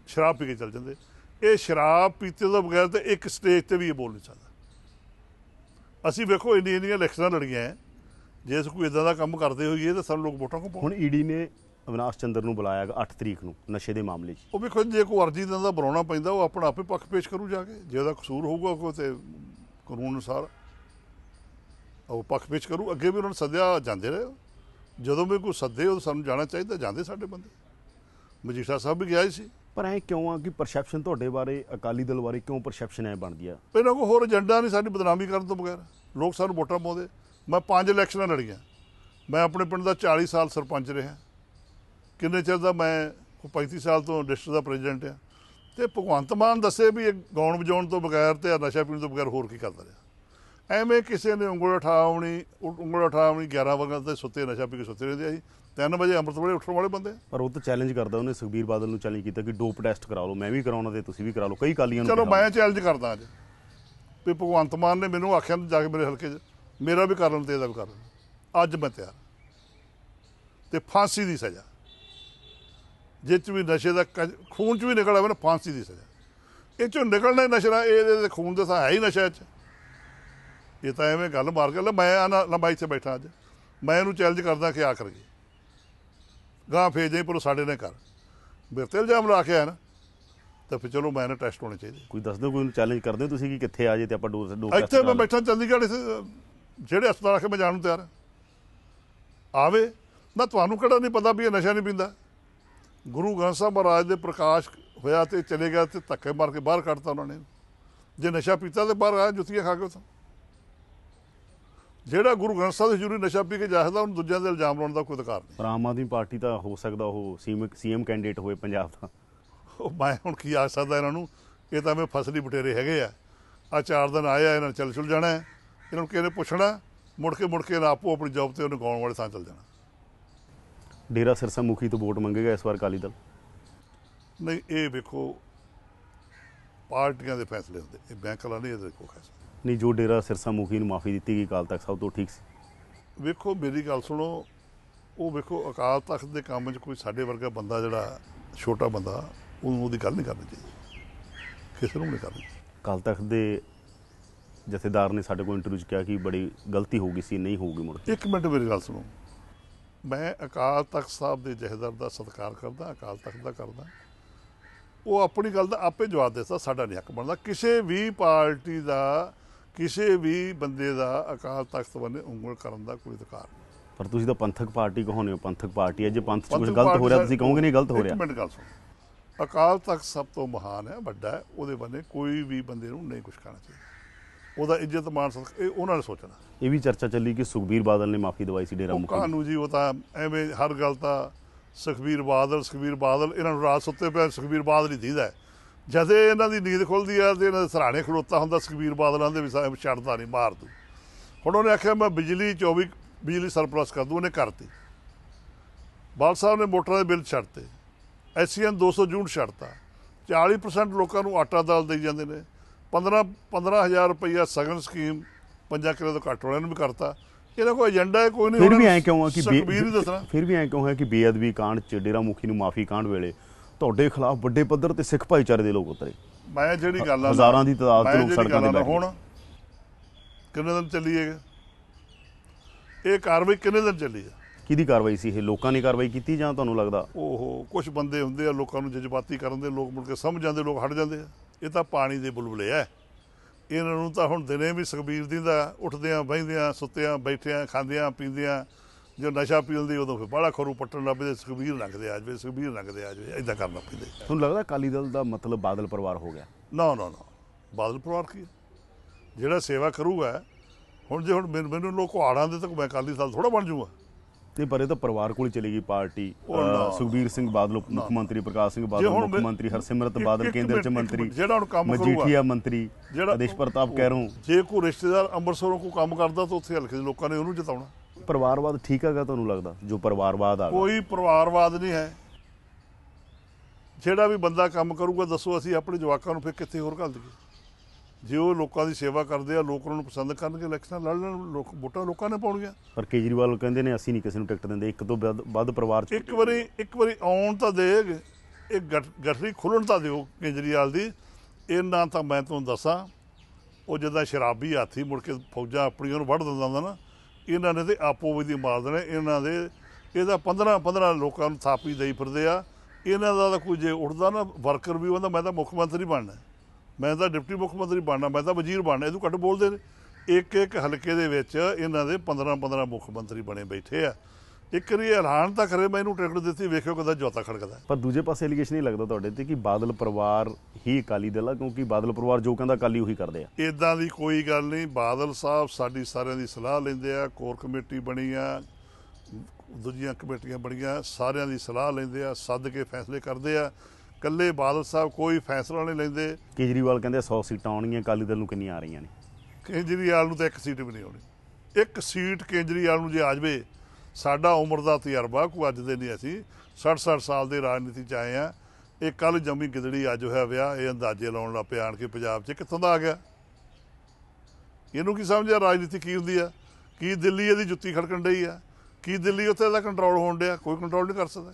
ਸ਼ਰਾਬ ਪੀ ਕੇ ਚੱਲ ਜਾਂਦੇ। ਇਹ ਸ਼ਰਾਬ ਪੀਤੇ ਤੋਂ ਬਗੈਰ ਤੇ ਇੱਕ ਸਟੇਜ ਤੇ ਵੀ ਇਹ ਬੋਲ ਨਹੀਂ ਸਕਦਾ। ਅਸੀਂ ਵੇਖੋ ਇੰਨੀਆਂ ਇੰਨੀਆਂ ਇਲੈਕਸ਼ਨਾਂ ਲੜੀਆਂ ਹੈ। ਜੇ ਅਸੀਂ ਕੋਈ ਇਦਾਂ ਦਾ ਕੰਮ ਕਰਦੇ ਹੋਈਏ ਤਾਂ ਸਾਨੂੰ ਲੋਕ ਵੋਟਾਂ ਕੋ ਪਾਉਣ? ਹੁਣ ਈਡੀ ਨੇ ਅਵਿਨਾਸ਼ ਚੰਦਰ ਨੂੰ ਬੁਲਾਇਆ ਗਾ 8 ਤਰੀਕ ਨੂੰ ਨਸ਼ੇ ਦੇ ਮਾਮਲੇ 'ਚ। ਉਹ ਵੇਖੋ ਜੇ ਕੋਈ ਅਰਜੀ ਦਿੰਦਾ ਬਣਾਉਣਾ ਪੈਂਦਾ ਉਹ ਆਪਣਾ ਆਪੇ ਪੱਖ ਪੇਸ਼ ਕਰੂ ਜਾ ਕੇ। ਜੇ ਉਹਦਾ ਕਸੂਰ ਹੋਊਗਾ ਕੋਈ ਤੇ ਕਾਨੂੰਨ ਅਨੁਸਾਰ ਉਹ ਪੱਖ ਪੇਸ਼ ਕਰੂ। ਅੱਗੇ ਵੀ ਉਹਨਾਂ ਨੂੰ ਸੱਦਿਆ ਜਾਂਦੇ ਰਹੇ। ਜਦੋਂ ਵੀ ਕੋਈ ਸੱਦੇ ਉਹ ਸਾਨੂੰ ਜਾਣਾ ਚਾਹੀਦਾ ਜਾਂਦੇ ਸਾਡੇ ਬੰਦੇ। ਮਜੀਠਾ ਸਾਹਿਬ ਵੀ ਗਿਆ ਸੀ। ਪਰ ਐ ਕਿਉਂ ਆ ਕਿ ਪਰਸੈਪਸ਼ਨ ਤੁਹਾਡੇ ਬਾਰੇ ਅਕਾਲੀ ਦਲ ਬਾਰੇ ਕਿਉਂ ਪਰਸੈਪਸ਼ਨ ਐ ਬਣਦੀ ਆ ਇਹਨਾਂ ਕੋਲ ਹੋਰ ਏਜੰਡਾ ਨਹੀਂ ਸਾਡੀ ਬਦਨਾਮੀ ਕਰਨ ਤੋਂ ਬਗੈਰ। ਲੋਕ ਸਾਨੂੰ ਵੋਟਾਂ ਪਾਉਂਦੇ। ਮੈਂ ਪੰਜ ਇਲੈਕਸ਼ਨਾਂ ਲੜੀਆਂ। ਮੈਂ ਆਪਣੇ ਪਿੰਡ ਦਾ 40 ਸਾਲ ਸਰਪੰਚ ਰਿਹਾ। ਕਿੰਨੇ ਚਿਰ ਦਾ ਮੈਂ ਕੋਈ 35 ਸਾਲ ਤੋਂ ਡਿਸਟ੍ਰਿਕਟ ਦਾ ਪ੍ਰੈਜ਼ੀਡੈਂਟ ਆ ਤੇ ਭਗਵੰਤ ਮਾਨ ਦੱਸੇ ਵੀ ਇਹ ਗਾਉਣ ਵਜਾਉਣ ਤੋਂ ਬਗੈਰ ਤੇ ਨਸ਼ਾ ਪੀਣ ਤੋਂ ਬਗੈਰ ਹੋਰ ਕੀ ਕਰਦਾ ਰਿਹਾ। ਐਵੇਂ ਕਿਸੇ ਨੇ ਉਂਗਲ ਉਠਾਉਣੀ ਉਂਗਲ ਉਠਾਉਣੀ 11 ਵਜੇ ਤੇ ਸੁੱਤੇ ਨਸ਼ਾ ਪੀ ਕੇ ਸੁੱਤੇ ਰਹਿੰਦੇ ਸੀ 3 ਵਜੇ ਅੰਮ੍ਰਿਤ ਵੇਲੇ ਉੱਠਣ ਵਾਲੇ ਬੰਦੇ ਪਰ ਉਹ ਤਾਂ ਚੈਲੰਜ ਕਰਦਾ ਉਹਨੇ ਸੁਖਬੀਰ ਬਾਦਲ ਨੂੰ ਚੈਲੰਜ ਕੀਤਾ ਕਿ ਡੋਪ ਟੈਸਟ ਕਰਾ ਲਓ ਮੈਂ ਵੀ ਕਰਾਉਣਾ ਤੇ ਤੁਸੀਂ ਵੀ ਕਰਾ ਲਓ ਕਈ ਕਾਲੀਆਂ ਨੂੰ ਚਲੋ। ਮੈਂ ਚੈਲੰਜ ਕਰਦਾ ਅੱਜ। ਵੀ ਭਗਵੰਤ ਮਾਨ ਨੇ ਮੈਨੂੰ ਆਖਿਆ ਜਾ ਕੇ ਮੇਰੇ ਹਲਕੇ 'ਚ। ਮੇਰਾ ਵੀ ਕਰ ਲੈਣ ਤੇ ਇਹਦਾ ਵੀ ਕਰ ਲੈਣ ਅੱਜ ਮੈਂ ਤਿਆਰ ਤੇ ਫਾਂਸੀ ਦੀ ਸਜ਼ਾ। ਜਿਹ 'ਚ ਵੀ ਨਸ਼ੇ ਦਾ ਖੂਨ 'ਚ ਵੀ ਨਿਕਲ ਆਵੇ ਨਾ ਫਾਂਸੀ ਦੀ ਸਜ਼ਾ। ਇਹ 'ਚੋਂ ਨਿਕਲਣਾ ਹੀ ਨਸ਼ਾ ਇਹਦੇ ਦੇ ਖੂਨ ਦੇ ਤਾਂ ਹੈ ਹੀ ਨਸ਼ਾ ਇਹ 'ਚ। ਇਹ ਤਾਂ ਐਵੇਂ ਗੱਲ ਮਾਰ ਕੇ ਲੈ ਮੈਂ ਆ ਲੰਬਾਈ 'ਚ ਬੈਠਾ ਅੱਜ। ਮੈਂ ਇਹਨੂੰ ਚੈਲੰਜ ਕਰਦਾ ਕਿ ਆ ਕਰੀਏ ਗਾਂ ਫੇਜ ਜਾਈ ਪਰ ਸਾਡੇ ਨੇ ਕਰ। ਮੇਰੇ ਤੇ ਇਲਜ਼ਾਮ ਲਾ ਕੇ ਆਇਆ ਨਾ ਤਾਂ ਫਿਰ ਚਲੋ ਮੈਂ ਨਾ ਟੈਸਟ ਹੋਣੇ ਚਾਹੀਦੇ। ਕੋਈ ਦੱਸ ਦਿਓ ਕੋਈ ਚੈਲੰਜ ਕਰਦੇ ਤੁਸੀਂ ਕਿ ਕਿੱਥੇ ਆ ਜੇ ਤੇ ਆਪਾਂ ਡੋਪ ਟੈਸਟ ਇੱਥੇ ਮੈਂ। ਬੈਠਾ ਚੰਡੀਗੜ੍ਹ ਜਿਹੜੇ ਹਸਪਤਾਲ ਆ ਕੇ ਮੈਂ ਜਾਣ ਨੂੰ ਤਿਆਰ। ਆਵੇ ਨਾ ਤੁਹਾਨੂੰ ਕਿਹੜਾ ਨਹੀਂ ਪਤਾ ਵੀ ਇਹ ਨਸ਼ਾ ਨਹੀਂ ਪੀਂਦਾ। ਗੁਰੂ ਗ੍ਰੰਥ ਸਾਹਿਬ ਮਹਾਰਾਜ ਦੇ ਪ੍ਰਕਾਸ਼ ਹੋਇਆ ਤੇ ਚਲੇ ਗਿਆ ਤੇ ਧੱਕੇ ਮਾਰ ਕੇ ਬਾਹਰ ਕੱਢਤਾ ਉਹਨਾਂ ਨੇ। ਜੇ ਨਸ਼ਾ ਪੀਤਾ ਤੇ ਬਾਹਰ ਆਇਆ ਜੁੱਤੀਆਂ ਖਾ ਕੇ ਉੱਥੋਂ। ਜਿਹੜਾ ਗੁਰੂ ਗ੍ਰੰਥ ਸਾਹਿਬ ਦੀ ਜ਼ਰੂਰੀ ਨਸ਼ਾ ਪੀ ਕੇ ਜਾਹਦਾ ਉਹਨੂੰ ਦੂਜਿਆਂ ਦੇ ਇਲਜ਼ਾਮ ਲਾਉਣ ਦਾ ਕੋਈ ਅਧਿਕਾਰ ਨਹੀਂ। ਪਰ ਆਮ ਆਦਮੀ ਪਾਰਟੀ ਤਾਂ ਹੋ ਸਕਦਾ ਉਹ ਸੀਐਮ ਸੀਐਮ ਕੈਂਡੀਡੇਟ ਹੋਏ ਪੰਜਾਬ ਦਾ। ਉਹ ਮੈਂ ਹੁਣ ਕੀ ਆਖ ਸਕਦਾ ਇਹਨਾਂ ਨੂੰ? ਇਹ ਤਾਂ ਮੈਂ ਫਸਲੀ ਬਟੇਰੇ ਹੈਗੇ ਆ। ਆ ਚਾਰ ਦਿਨ ਆਏ ਆ ਇਹਨਾਂ ਚੱਲ ਚੁਲ ਜਾਣਾ ਹੈ। ਇਹਨਾਂ ਨੂੰ ਕਿਸੇ ਨੇ ਪੁੱਛਣਾ ਮੁੜ ਕੇ ਮੁੜ ਕੇ ਆਪੋ ਆਪਣੀ ਜੌਬ ਤੇ ਉਹਨੂੰ ਗਾਉਣ ਵਾਲੇ ਥਾਂ ਚੱਲ ਜਾਣਾ। ਡੇਰਾ ਸਿਰਸਾ ਮੁਖੀ ਤੋਂ ਵੋਟ ਮੰਗੇਗਾ ਇਸ ਵਾਰ ਅਕਾਲੀ ਦਲ? ਨਹੀਂ ਇਹ ਵੇਖੋ ਪਾਰਟੀਆਂ ਦੇ ਫੈਸਲੇ ਹੁੰਦੇ। ਇਹ ਬੈਂਕ ਵਾਲਾ ਨਹੀਂ ਇਹਦੇ ਕੋਲ ਫੈਸਲਾ। ਨਹੀਂ ਜੋ ਡੇਰਾ ਸਿਰਸਾ ਮੁਖੀ ਨੂੰ ਮਾਫੀ ਦਿੱਤੀ ਗਈ ਕਾਲ ਤੱਕ ਸਭ ਤੋਂ ਠੀਕ ਸੀ? ਵੇਖੋ ਮੇਰੀ ਗੱਲ ਸੁਣੋ ਉਹ ਵੇਖੋ ਅਕਾਲ ਤਖਤ ਦੇ ਕੰਮ 'ਚ ਕੋਈ ਸਾਡੇ ਵਰਗਾ ਬੰਦਾ ਜਿਹੜਾ ਛੋਟਾ ਬੰਦਾ ਉਹਨੂੰ ਉਹਦੀ ਗੱਲ ਨਹੀਂ ਕਰਨੀ ਚਾਹੀਦੀ। ਕਿਸੇ ਨੂੰ ਨਹੀਂ ਕਰਨੀ ਕਾਲ ਤੱਕ ਦੇ ਜਥੇਦਾਰ ਨੇ ਸਾਡੇ ਕੋਲ ਇੰਟਰਵਿਊ 'ਚ ਕਿਹਾ ਕਿ ਬੜੀ ਗਲਤੀ ਹੋ ਗਈ ਸੀ ਨਹੀਂ ਹੋਊਗੀ ਮੁੜ ਕੇ। ਇੱਕ ਮਿੰਟ ਮੇਰੀ ਗੱਲ ਸੁਣੋ। ਮੈਂ ਅਕਾਲ ਤਖਤ ਸਾਹਿਬ ਦੇ ਜਹੇਦਾਰ ਦਾ ਸਤਿਕਾਰ ਕਰਦਾ ਅਕਾਲ ਤਖਤ ਦਾ ਕਰਦਾ। ਉਹ ਆਪਣੀ ਗੱਲ ਦਾ ਆਪੇ ਜਵਾਬ ਦੇ ਸਕਦਾ ਸਾਡਾ ਨਹੀਂ ਹੱਕ ਬਣਦਾ। ਕਿਸੇ ਵੀ ਪਾਰਟੀ ਦਾ ਕਿਸੇ ਵੀ ਬੰਦੇ ਦਾ ਅਕਾਲ ਤਖਤ ਬੰਨੇ ਉਂਗਲ ਕਰਨ ਦਾ ਕੋਈ ਅਧਿਕਾਰ ਨਹੀਂ। ਪਰ ਤੁਸੀਂ ਤਾਂ ਪੰਥਕ ਪਾਰਟੀ ਕਹਾਉਂਦੇ ਹੋ ਪੰਥਕ ਪਾਰਟੀ ਹੈ। ਜੇ ਪੰਥ 'ਚ ਕੁਝ ਗਲਤ ਹੋ ਰਿਹਾ ਤੁਸੀਂ ਕਹੋਗੇ ਨਹੀਂ ਗਲਤ ਹੋ ਇੱਕ ਰਿਹਾ ਮਿੰਟ ਗੱਲ ਸੁਣੋ। ਅਕਾਲ ਤਖਤ ਸਭ ਤੋਂ ਮਹਾਨ ਹੈ ਵੱਡਾ ਹੈ। ਉਹਦੇ ਬੰਨੇ ਕੋਈ ਵੀ ਬੰਦੇ ਨੂੰ ਨਹੀਂ ਕੁਝ ਕਹਿਣਾ ਚਾਹੀਦਾ। ਉਹਦਾ ਇੱਜ਼ਤ ਮਾਨ ਸਤਿਕਾਰ ਇਹ ਉਹਨਾਂ ਨੇ ਸੋਚਣਾ। ਇਹ ਵੀ ਚਰਚਾ ਚੱਲੀ ਕਿ ਸੁਖਬੀਰ ਬਾਦਲ ਨੇ ਮਾਫੀ ਦਵਾਈ ਸੀ ਡੇਰਾ ਮੁਖੀ। ਕਾਨੂੰ ਜੀ ਉਹ ਤਾਂ ਐਵੇਂ ਹਰ ਗੱਲ ਤਾਂ ਸੁਖਬੀਰ ਬਾਦਲ ਸੁਖਬੀਰ ਬਾਦਲ ਇਹਨਾਂ ਨੂੰ ਰਾਤ ਸੁੱਤੇ ਪਿਆ ਸੁਖਬੀਰ ਬਾਦਲ ਹੀ ਦੀਦਾ ਜਦ ਇਹ ਇਹਨਾਂ ਦੀ ਨੀਂਦ ਖੁੱਲਦੀ ਆ ਤੇ ਇਹਨਾਂ ਦੇ ਸਰਾਣੇ ਖਲੋਤਾ ਹੁੰਦਾ ਸੁਖਬੀਰ ਬਾਦਲਾਂ ਦੇ ਵੀ ਸਾ- ਛੱਡਦਾ ਨਹੀਂ ਮਾਰ ਦੂ। ਹੁਣ ਉਹਨੇ ਆਖਿਆ ਮੈਂ ਬਿਜਲੀ 24 ਬਿਜਲੀ ਸਰਪਲਸ ਕਰ ਦੂ ਉਹਨੇ ਕਰਤੀ। ਬਾਲ ਸਾਹਿਬ ਨੇ ਮੋਟਰਾਂ ਦੇ ਬਿੱਲ ਛੱਡਤੇ। ਐਸਸੀਐਨ 200 ਯੂਨਿਟ ਛੱਡਤਾ। 40% ਲੋਕਾਂ ਨੂੰ ਆਟਾ ਦਾਲ ਦੇਈ ਜਾਂਦੇ ਨੇ। 15 15000 ਰੁਪਈਆ ਸਗਨ ਸਕੀਮ ਪੰਜਾਂ ਕਿਲੋ ਤੋਂ ਘੱਟ ਵਾਲਿਆਂ ਨੂੰ ਵੀ ਕਰਤਾ। ਇਹਦਾ ਕੋਈ ਏਜੰਡਾ ਹੈ ਕੋਈ ਨਹੀਂ ਫਿਰ ਵੀ ਐ ਕਿਉਂ ਆ ਕਿ ਸੁਖਬੀਰ ਹੀ ਦੱਸਣਾ। ਫਿਰ ਵੀ ਐ ਕਿਉਂ ਹੈ ਕਿ ਬੇਅਦਬੀ ਕਾਂਡ 'ਚ ਡੇਰਾ ਮੁਖੀ ਨੂੰ ਮਾਫੀ ਕਾਂਡ ਵੇਲੇ ਤੁਹਾਡੇ ਖਿਲਾਫ ਵੱਡੇ ਪੱਧਰ ਤੇ ਸਿੱਖ ਭਾਈਚਾਰੇ ਦੇ ਲੋਕ ਉਤਰੇ। ਮੈਂ ਜਿਹੜੀ ਗੱਲ ਆ ਹਜ਼ਾਰਾਂ ਦੀ ਤਾਦਾਦ ਮੈਂ ਲੋਕ ਸੜਕਾਂ ਤੇ ਬੈਠੇ। ਹੁਣ ਕਿੰਨੇ ਦਿਨ ਚੱਲੀ ਹੈ ਇਹ? ਕਾਰਵਾਈ ਕਿੰਨੇ ਦਿਨ ਚੱਲੀ ਹੈ ਕਿਹਦੀ ਕਾਰਵਾਈ ਸੀ ਇਹ? ਲੋਕਾਂ ਨੇ ਕਾਰਵਾਈ ਕੀਤੀ ਜਾਂ ਤੁਹਾਨੂੰ ਲੱਗਦਾ? ਓਹੋ ਕੁਝ ਬੰਦੇ ਹੁੰਦੇ ਆ ਲੋਕਾਂ ਨੂੰ ਜਜ਼ਬਾਤੀ ਕਰਨ ਦੇ ਲੋਕ ਮੁੜ ਕੇ ਸਮਝ ਜਾਂਦੇ ਲੋਕ ਹਟ ਜਾਂਦੇ ਆ। ਇਹ ਤਾਂ ਪਾਣੀ ਦੇ ਬੁਲਬੁਲੇ ਆ ਇਹਨਾਂ ਨੂੰ ਤਾਂ ਹੁਣ ਦਿਨੇ ਵੀ ਸੁਖਬੀਰ ਦੀ ਦਾ ਉੱਠਦਿਆਂ ਬਹਿੰਦਿਆਂ ਸੁੱਤਿਆਂ ਬੈਠਿਆਂ ਖਾਂਦਿਆਂ ਪੀਂਦਿਆਂ ਜੋ ਨਸ਼ਾ ਪੀਂਦੀ ਉਦੋਂ ਫਿਰ ਬਾਹਲਾ ਖਰੂ ਪੱਟਣ ਲੱਗ ਪਏ ਸੁਖਬੀਰ ਲੰਘਦੇ ਆ ਜਵੇ ਸੁਖਬੀਰ ਲੰਘਦੇ ਆ ਜਵੇ ਇਦਾਂ ਕਰਨਾ ਪੈਂਦੇ। ਤੁਹਾਨੂੰ ਲੱਗਦਾ ਅਕਾਲੀ ਦਲ ਦਾ ਮਤਲਬ ਬਾਦਲ ਪਰਿਵਾਰ ਹੋ ਗਿਆ? ਨਾ ਨਾ ਨਾ। ਬਾਦਲ ਪਰਿਵਾਰ ਕੀ? ਜਿਹੜਾ ਸੇਵਾ ਕਰੂਗਾ ਹੁਣ ਜੇ ਹੁਣ ਮੈਨੂੰ ਮੈਨੂੰ ਲੋਕ ਆੜਾਂ ਦੇ ਤਾਂ ਮੈਂ ਅਕਾਲੀ ਦਲ ਥੋੜਾ ਬਣ ਜਾਊਗਾ। ਨਹੀਂ ਪਰ ਇਹ ਤਾਂ ਪਰਿਵਾਰ ਕੋਲ ਹੀ ਚਲੀ ਗਈ ਪਾਰਟੀ। ਸੁਖਬੀਰ ਸਿੰਘ ਬਾਦਲ ਮੁੱਖ ਮੰਤਰੀ ਪ੍ਰਕਾਸ਼ ਸਿੰਘ ਬਾਦਲ ਮੁੱਖ ਮੰਤਰੀ ਹਰਸਿਮਰਤ ਬਾਦਲ ਕੇਂਦਰ ਚ ਮੰਤਰੀ ਜਿਹੜਾ ਹੁਣ ਕੰਮ ਕਰੂਗਾ। ਮਜੀਠੀਆ ਮੰਤਰੀ ਆਦੇਸ਼ ਪ੍ਰਤਾਪ ਕਹਿਰੋਂ ਜੇ ਕੋਈ ਰਿਸ਼ਤੇਦਾਰ ਅੰਮ੍ਰਿਤਸਰੋਂ ਕੋਈ ਕੰਮ ਕਰਦਾ ਤਾਂ ਉੱਥੇ ਹਲਕੇ ਦੇ ਲੋਕਾਂ ਨੇ ਉਹਨੂੰ ਜਿਤਾਉਣਾ। ਪਰਿਵਾਰਵਾਦ ਠੀਕ ਹੈਗਾ ਤੁਹਾਨੂੰ ਲੱਗਦਾ ਜੋ ਪਰਿਵਾਰਵਾਦ ਆ ਕੋਈ ਪਰਿਵਾਰਵਾਦ ਨਹੀਂ ਹੈ। ਜਿਹੜਾ ਵੀ ਬੰਦਾ ਕੰਮ ਕਰੂਗਾ ਦੱਸੋ ਅਸੀਂ ਆਪਣੇ ਜਵਾਕਾਂ ਨੂੰ ਫਿਰ ਕਿੱਥੇ ਹੋਰ ਘੱਲ ਦਈਏ। ਜੇ ਉਹ ਲੋਕਾਂ ਦੀ ਸੇਵਾ ਕਰਦੇ ਆ ਲੋਕ ਉਹਨਾਂ ਨੂੰ ਪਸੰਦ ਕਰਨਗੇ ਇਲੈਕਸ਼ਨਾਂ ਲੜ ਲੈਣ ਲੋਕ ਵੋਟਾਂ ਲੋਕਾਂ ਨੇ ਪਾਉਣੀਆਂ ਪਰ ਕੇਜਰੀਵਾਲ ਕਹਿੰਦੇ ਨੇ ਅਸੀਂ ਨਹੀਂ ਕਿਸੇ ਨੂੰ ਟਿਕਟ ਦਿੰਦੇ ਇੱਕ ਤੋਂ ਵੱਧ- ਵੱਧ ਪਰਿਵਾਰ ਚ ਇੱਕ ਵਾਰੀ ਇੱਕ ਵਾਰੀ ਆਉਣ ਤਾਂ ਦੇ ਇਹ ਗੱਠ- ਗੱਠੜੀ ਖੁੱਲਣ ਤਾਂ ਦਿਓ ਕੇਜਰੀਵਾਲ ਦੀ। ਇਹਨਾਂ ਤਾਂ ਮੈਂ ਤੁਹਾਨੂੰ ਦੱਸਾਂ ਉਹ ਜਿੱਦਾਂ ਸ਼ਰਾਬੀ ਹਾਥੀ ਮੁੜ ਕੇ ਫੌਜਾਂ ਆਪਣੀਆਂ ਨੂੰ ਵੱਢ ਦਿੰਦਾ ਹੁੰਦਾ ਨਾ ਇਹਨਾਂ ਨੇ ਤੇ ਆਪੋ ਵੀ ਦੀ ਮਾਰ ਦੇਣੇ ਇਹਨਾਂ ਦੇ ਇਹਦਾ 15 15 ਲੋਕਾਂ ਨੂੰ ਥਾਪੀ ਦੇਈ ਫਿਰਦੇ ਆ। ਇਹਨਾਂ ਦਾ ਤਾਂ ਕੋਈ ਜੇ ਉੱਠਦਾ ਨਾ ਵਰਕਰ ਵੀ ਉਹਦਾ ਮੈਂ ਤਾਂ ਮੁੱਖ ਮੰਤਰੀ ਬਣਨਾ। ਮੈਂ ਤਾਂ ਡਿਪਟੀ ਮੁੱਖ ਮੰਤਰੀ ਬਣਨਾ ਮੈਂ ਤਾਂ ਵਜ਼ੀਰ ਬਣਨਾ ਇਹਦੋਂ ਘੱਟ ਬੋਲਦੇ ਨੇ। ਇੱਕ ਇੱਕ ਹਲਕੇ ਦੇ ਵਿੱਚ ਇਹਨਾਂ ਦੇ 15 15 ਮੁੱਖ ਮੰਤਰੀ ਬਣੇ ਬੈਠੇ ਆ। ਇੱਕ ਵਾਰੀ ਐਲਾਨ ਤਾਂ ਕਰੇ ਮੈਂ ਇਹਨੂੰ ਟਿਕਟ ਦਿੱਤੀ ਵੇਖਿਓ ਕਦਾ ਜੋਤਾ ਖੜਕਦਾ ਪਰ ਦੂਜੇ ਪਾਸੇ ਐਲੀਗੇਸ਼ਨ ਨਹੀਂ ਲੱਗਦਾ ਤੁਹਾਡੇ ਤੇ ਕਿ ਬਾਦਲ ਪਰਿਵਾਰ ਹੀ ਅਕਾਲੀ ਦਲ ਆ ਕਿਉਂਕਿ ਬਾਦਲ ਪਰਿਵਾਰ ਜੋ ਕਹਿੰਦਾ ਅਕਾਲੀ ਉਹੀ ਕਰਦੇ ਆ। ਇਦਾਂ ਦੀ ਕੋਈ ਗੱਲ ਨਹੀਂ ਬਾਦਲ ਸਾਹਿਬ ਸਾਡੀ ਸਾਰਿਆਂ ਦੀ ਸਲਾਹ ਲੈਂਦੇ ਆ ਕੋਰ ਕਮੇਟੀ ਬਣੀ ਆ ਦੂਜੀਆਂ ਕਮੇਟੀਆਂ ਬਣੀਆਂ ਸਾਰਿਆਂ ਦੀ ਸਲਾਹ ਲੈਂਦੇ ਆ ਸੱਦ ਕੇ ਫੈਸਲੇ ਕਰਦੇ ਆ। ਕੱਲੇ ਬਾਦਲ ਸਾਹਿਬ ਕੋਈ ਫੈਸਲਾ ਨਹੀਂ ਲੈਂਦੇ। ਕੇਜਰੀਵਾਲ ਕਹਿੰਦੇ 100 ਸੀਟਾਂ ਆਉਣਗੀਆਂ ਅਕਾਲੀ ਦਲ ਨੂੰ ਕਿੰਨੀਆਂ ਆ ਰਹੀਆਂ ਨੇ? ਕੇਜਰੀਵਾਲ ਨੂੰ ਤਾਂ ਇੱਕ ਸੀਟ ਵੀ ਨਹੀਂ ਆਉਣੀ। ਇੱਕ ਸੀਟ ਕੇਜਰੀਵਾਲ ਨੂੰ ਜੇ ਆ ਜਾਵੇ ਸਾਡਾ ਉਮਰ ਦਾ ਤਜਰਬਾ ਕੋਈ ਅੱਜ ਦੇ ਨਹੀਂ ਅਸੀਂ 60 60 ਸਾਲ ਦੇ ਰਾਜਨੀਤੀ ਚ ਆਏ ਆ ਇਹ ਕੱਲ ਜੰਮੀ ਗਿਦੜੀ ਅੱਜ ਹੋਇਆ ਵਿਆਹ ਇਹ ਅੰਦਾਜ਼ੇ ਲਾਉਣ ਲੱਗ ਪਿਆ ਆਣ ਕੇ ਪੰਜਾਬ 'ਚ ਕਿੱਥੋਂ ਦਾ ਆ ਗਿਆ? ਇਹਨੂੰ ਕੀ ਸਮਝਿਆ ਰਾਜਨੀਤੀ ਕੀ ਹੁੰਦੀ ਆ? ਕੀ ਦਿੱਲੀ ਇਹਦੀ ਜੁੱਤੀ ਖੜਕਣ ਡਈ ਆ? ਕੀ ਦਿੱਲੀ ਉੱਥੇ ਦਾ ਕੰਟਰੋਲ ਹੋਣ ਡਿਆ? ਕੋਈ ਕੰਟਰੋਲ ਨਹੀਂ ਕਰ ਸਕਦਾ।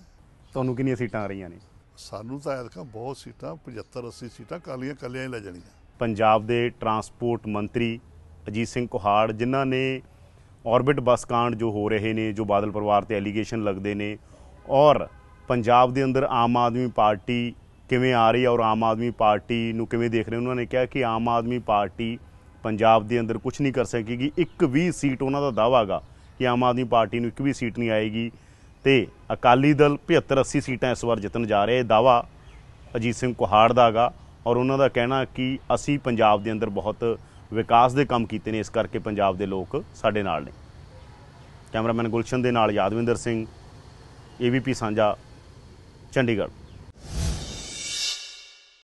ਤੁਹਾਨੂੰ ਕਿੰਨੀਆਂ ਸੀਟਾਂ ਆ ਰਹੀਆਂ ਨੇ? ਸਾਨੂੰ ਤਾਂ ਐਤਕਾਂ ਬਹੁਤ ਸੀਟਾਂ 75 80 ਸੀਟਾਂ ਕਾਲੀਆਂ ਕੱਲਿਆਂ ਹੀ ਲੈ ਜਾਣੀਆਂ। ਪੰਜਾਬ ਦੇ ਟਰਾਂਸਪੋਰਟ ਮੰਤਰੀ ਅਜੀਤ ਸਿੰਘ ਕੋਹਾੜ, ਜਿਨ੍ਹਾਂ ਨੇ ਔਰਬਿਟ ਬੱਸ ਕਾਂਡ ਜੋ ਹੋ ਰਹੇ ਨੇ, ਜੋ ਬਾਦਲ ਪਰਿਵਾਰ ਤੇ ਐਲੀਗੇਸ਼ਨ ਲੱਗਦੇ ਨੇ, ਔਰ ਪੰਜਾਬ ਦੇ ਅੰਦਰ ਆਮ ਆਦਮੀ ਪਾਰਟੀ ਕਿਵੇਂ ਆ ਰਹੀ ਹੈ ਔਰ ਆਮ ਆਦਮੀ ਪਾਰਟੀ ਨੂੰ ਕਿਵੇਂ ਦੇਖ ਰਹੇ ਉਹਨਾਂ ਨੇ ਕਿਹਾ ਕਿ ਆਮ ਆਦਮੀ ਪਾਰਟੀ ਪੰਜਾਬ ਦੇ ਅੰਦਰ ਕੁਝ ਨਹੀਂ ਕਰ ਸਕੇਗੀ। ਇੱਕ ਵੀ ਸੀਟ ਉਹਨਾਂ ਦਾ ਦਾਅਵਾ ਹੈਗਾ ਕਿ ਆਮ ਆਦਮੀ ਪਾਰਟੀ ਨੂੰ ਇੱਕ ਵੀ ਸੀਟ ਨਹੀਂ ਆਏਗੀ। ਤੇ ਅਕਾਲੀ ਦਲ 75 80 ਸੀਟਾਂ ਇਸ ਵਾਰ ਜਿੱਤਣ ਜਾ ਰਿਹਾ। ਇਹ ਦਾਅਵਾ ਅਜੀਤ ਸਿੰਘ ਕੁਹਾੜ ਦਾ ਹੈਗਾ ਔਰ ਉਹਨਾਂ ਦਾ ਕਹਿਣਾ ਕਿ ਅਸੀਂ ਪੰਜਾਬ ਦੇ ਅੰਦਰ ਬਹੁਤ ਵਿਕਾਸ ਦੇ ਕੰਮ ਕੀਤੇ ਨੇ, ਇਸ ਕਰਕੇ ਪੰਜਾਬ ਦੇ ਲੋਕ ਸਾਡੇ ਨਾਲ ਨੇ। ਕੈਮਰਾਮੈਨ ਗੁਲਸ਼ਨ ਦੇ ਨਾਲ ਯਾਦਵਿੰਦਰ ਸਿੰਘ, ਏਬੀਪੀ ਸਾਂਝਾ, ਚੰਡੀਗੜ੍ਹ।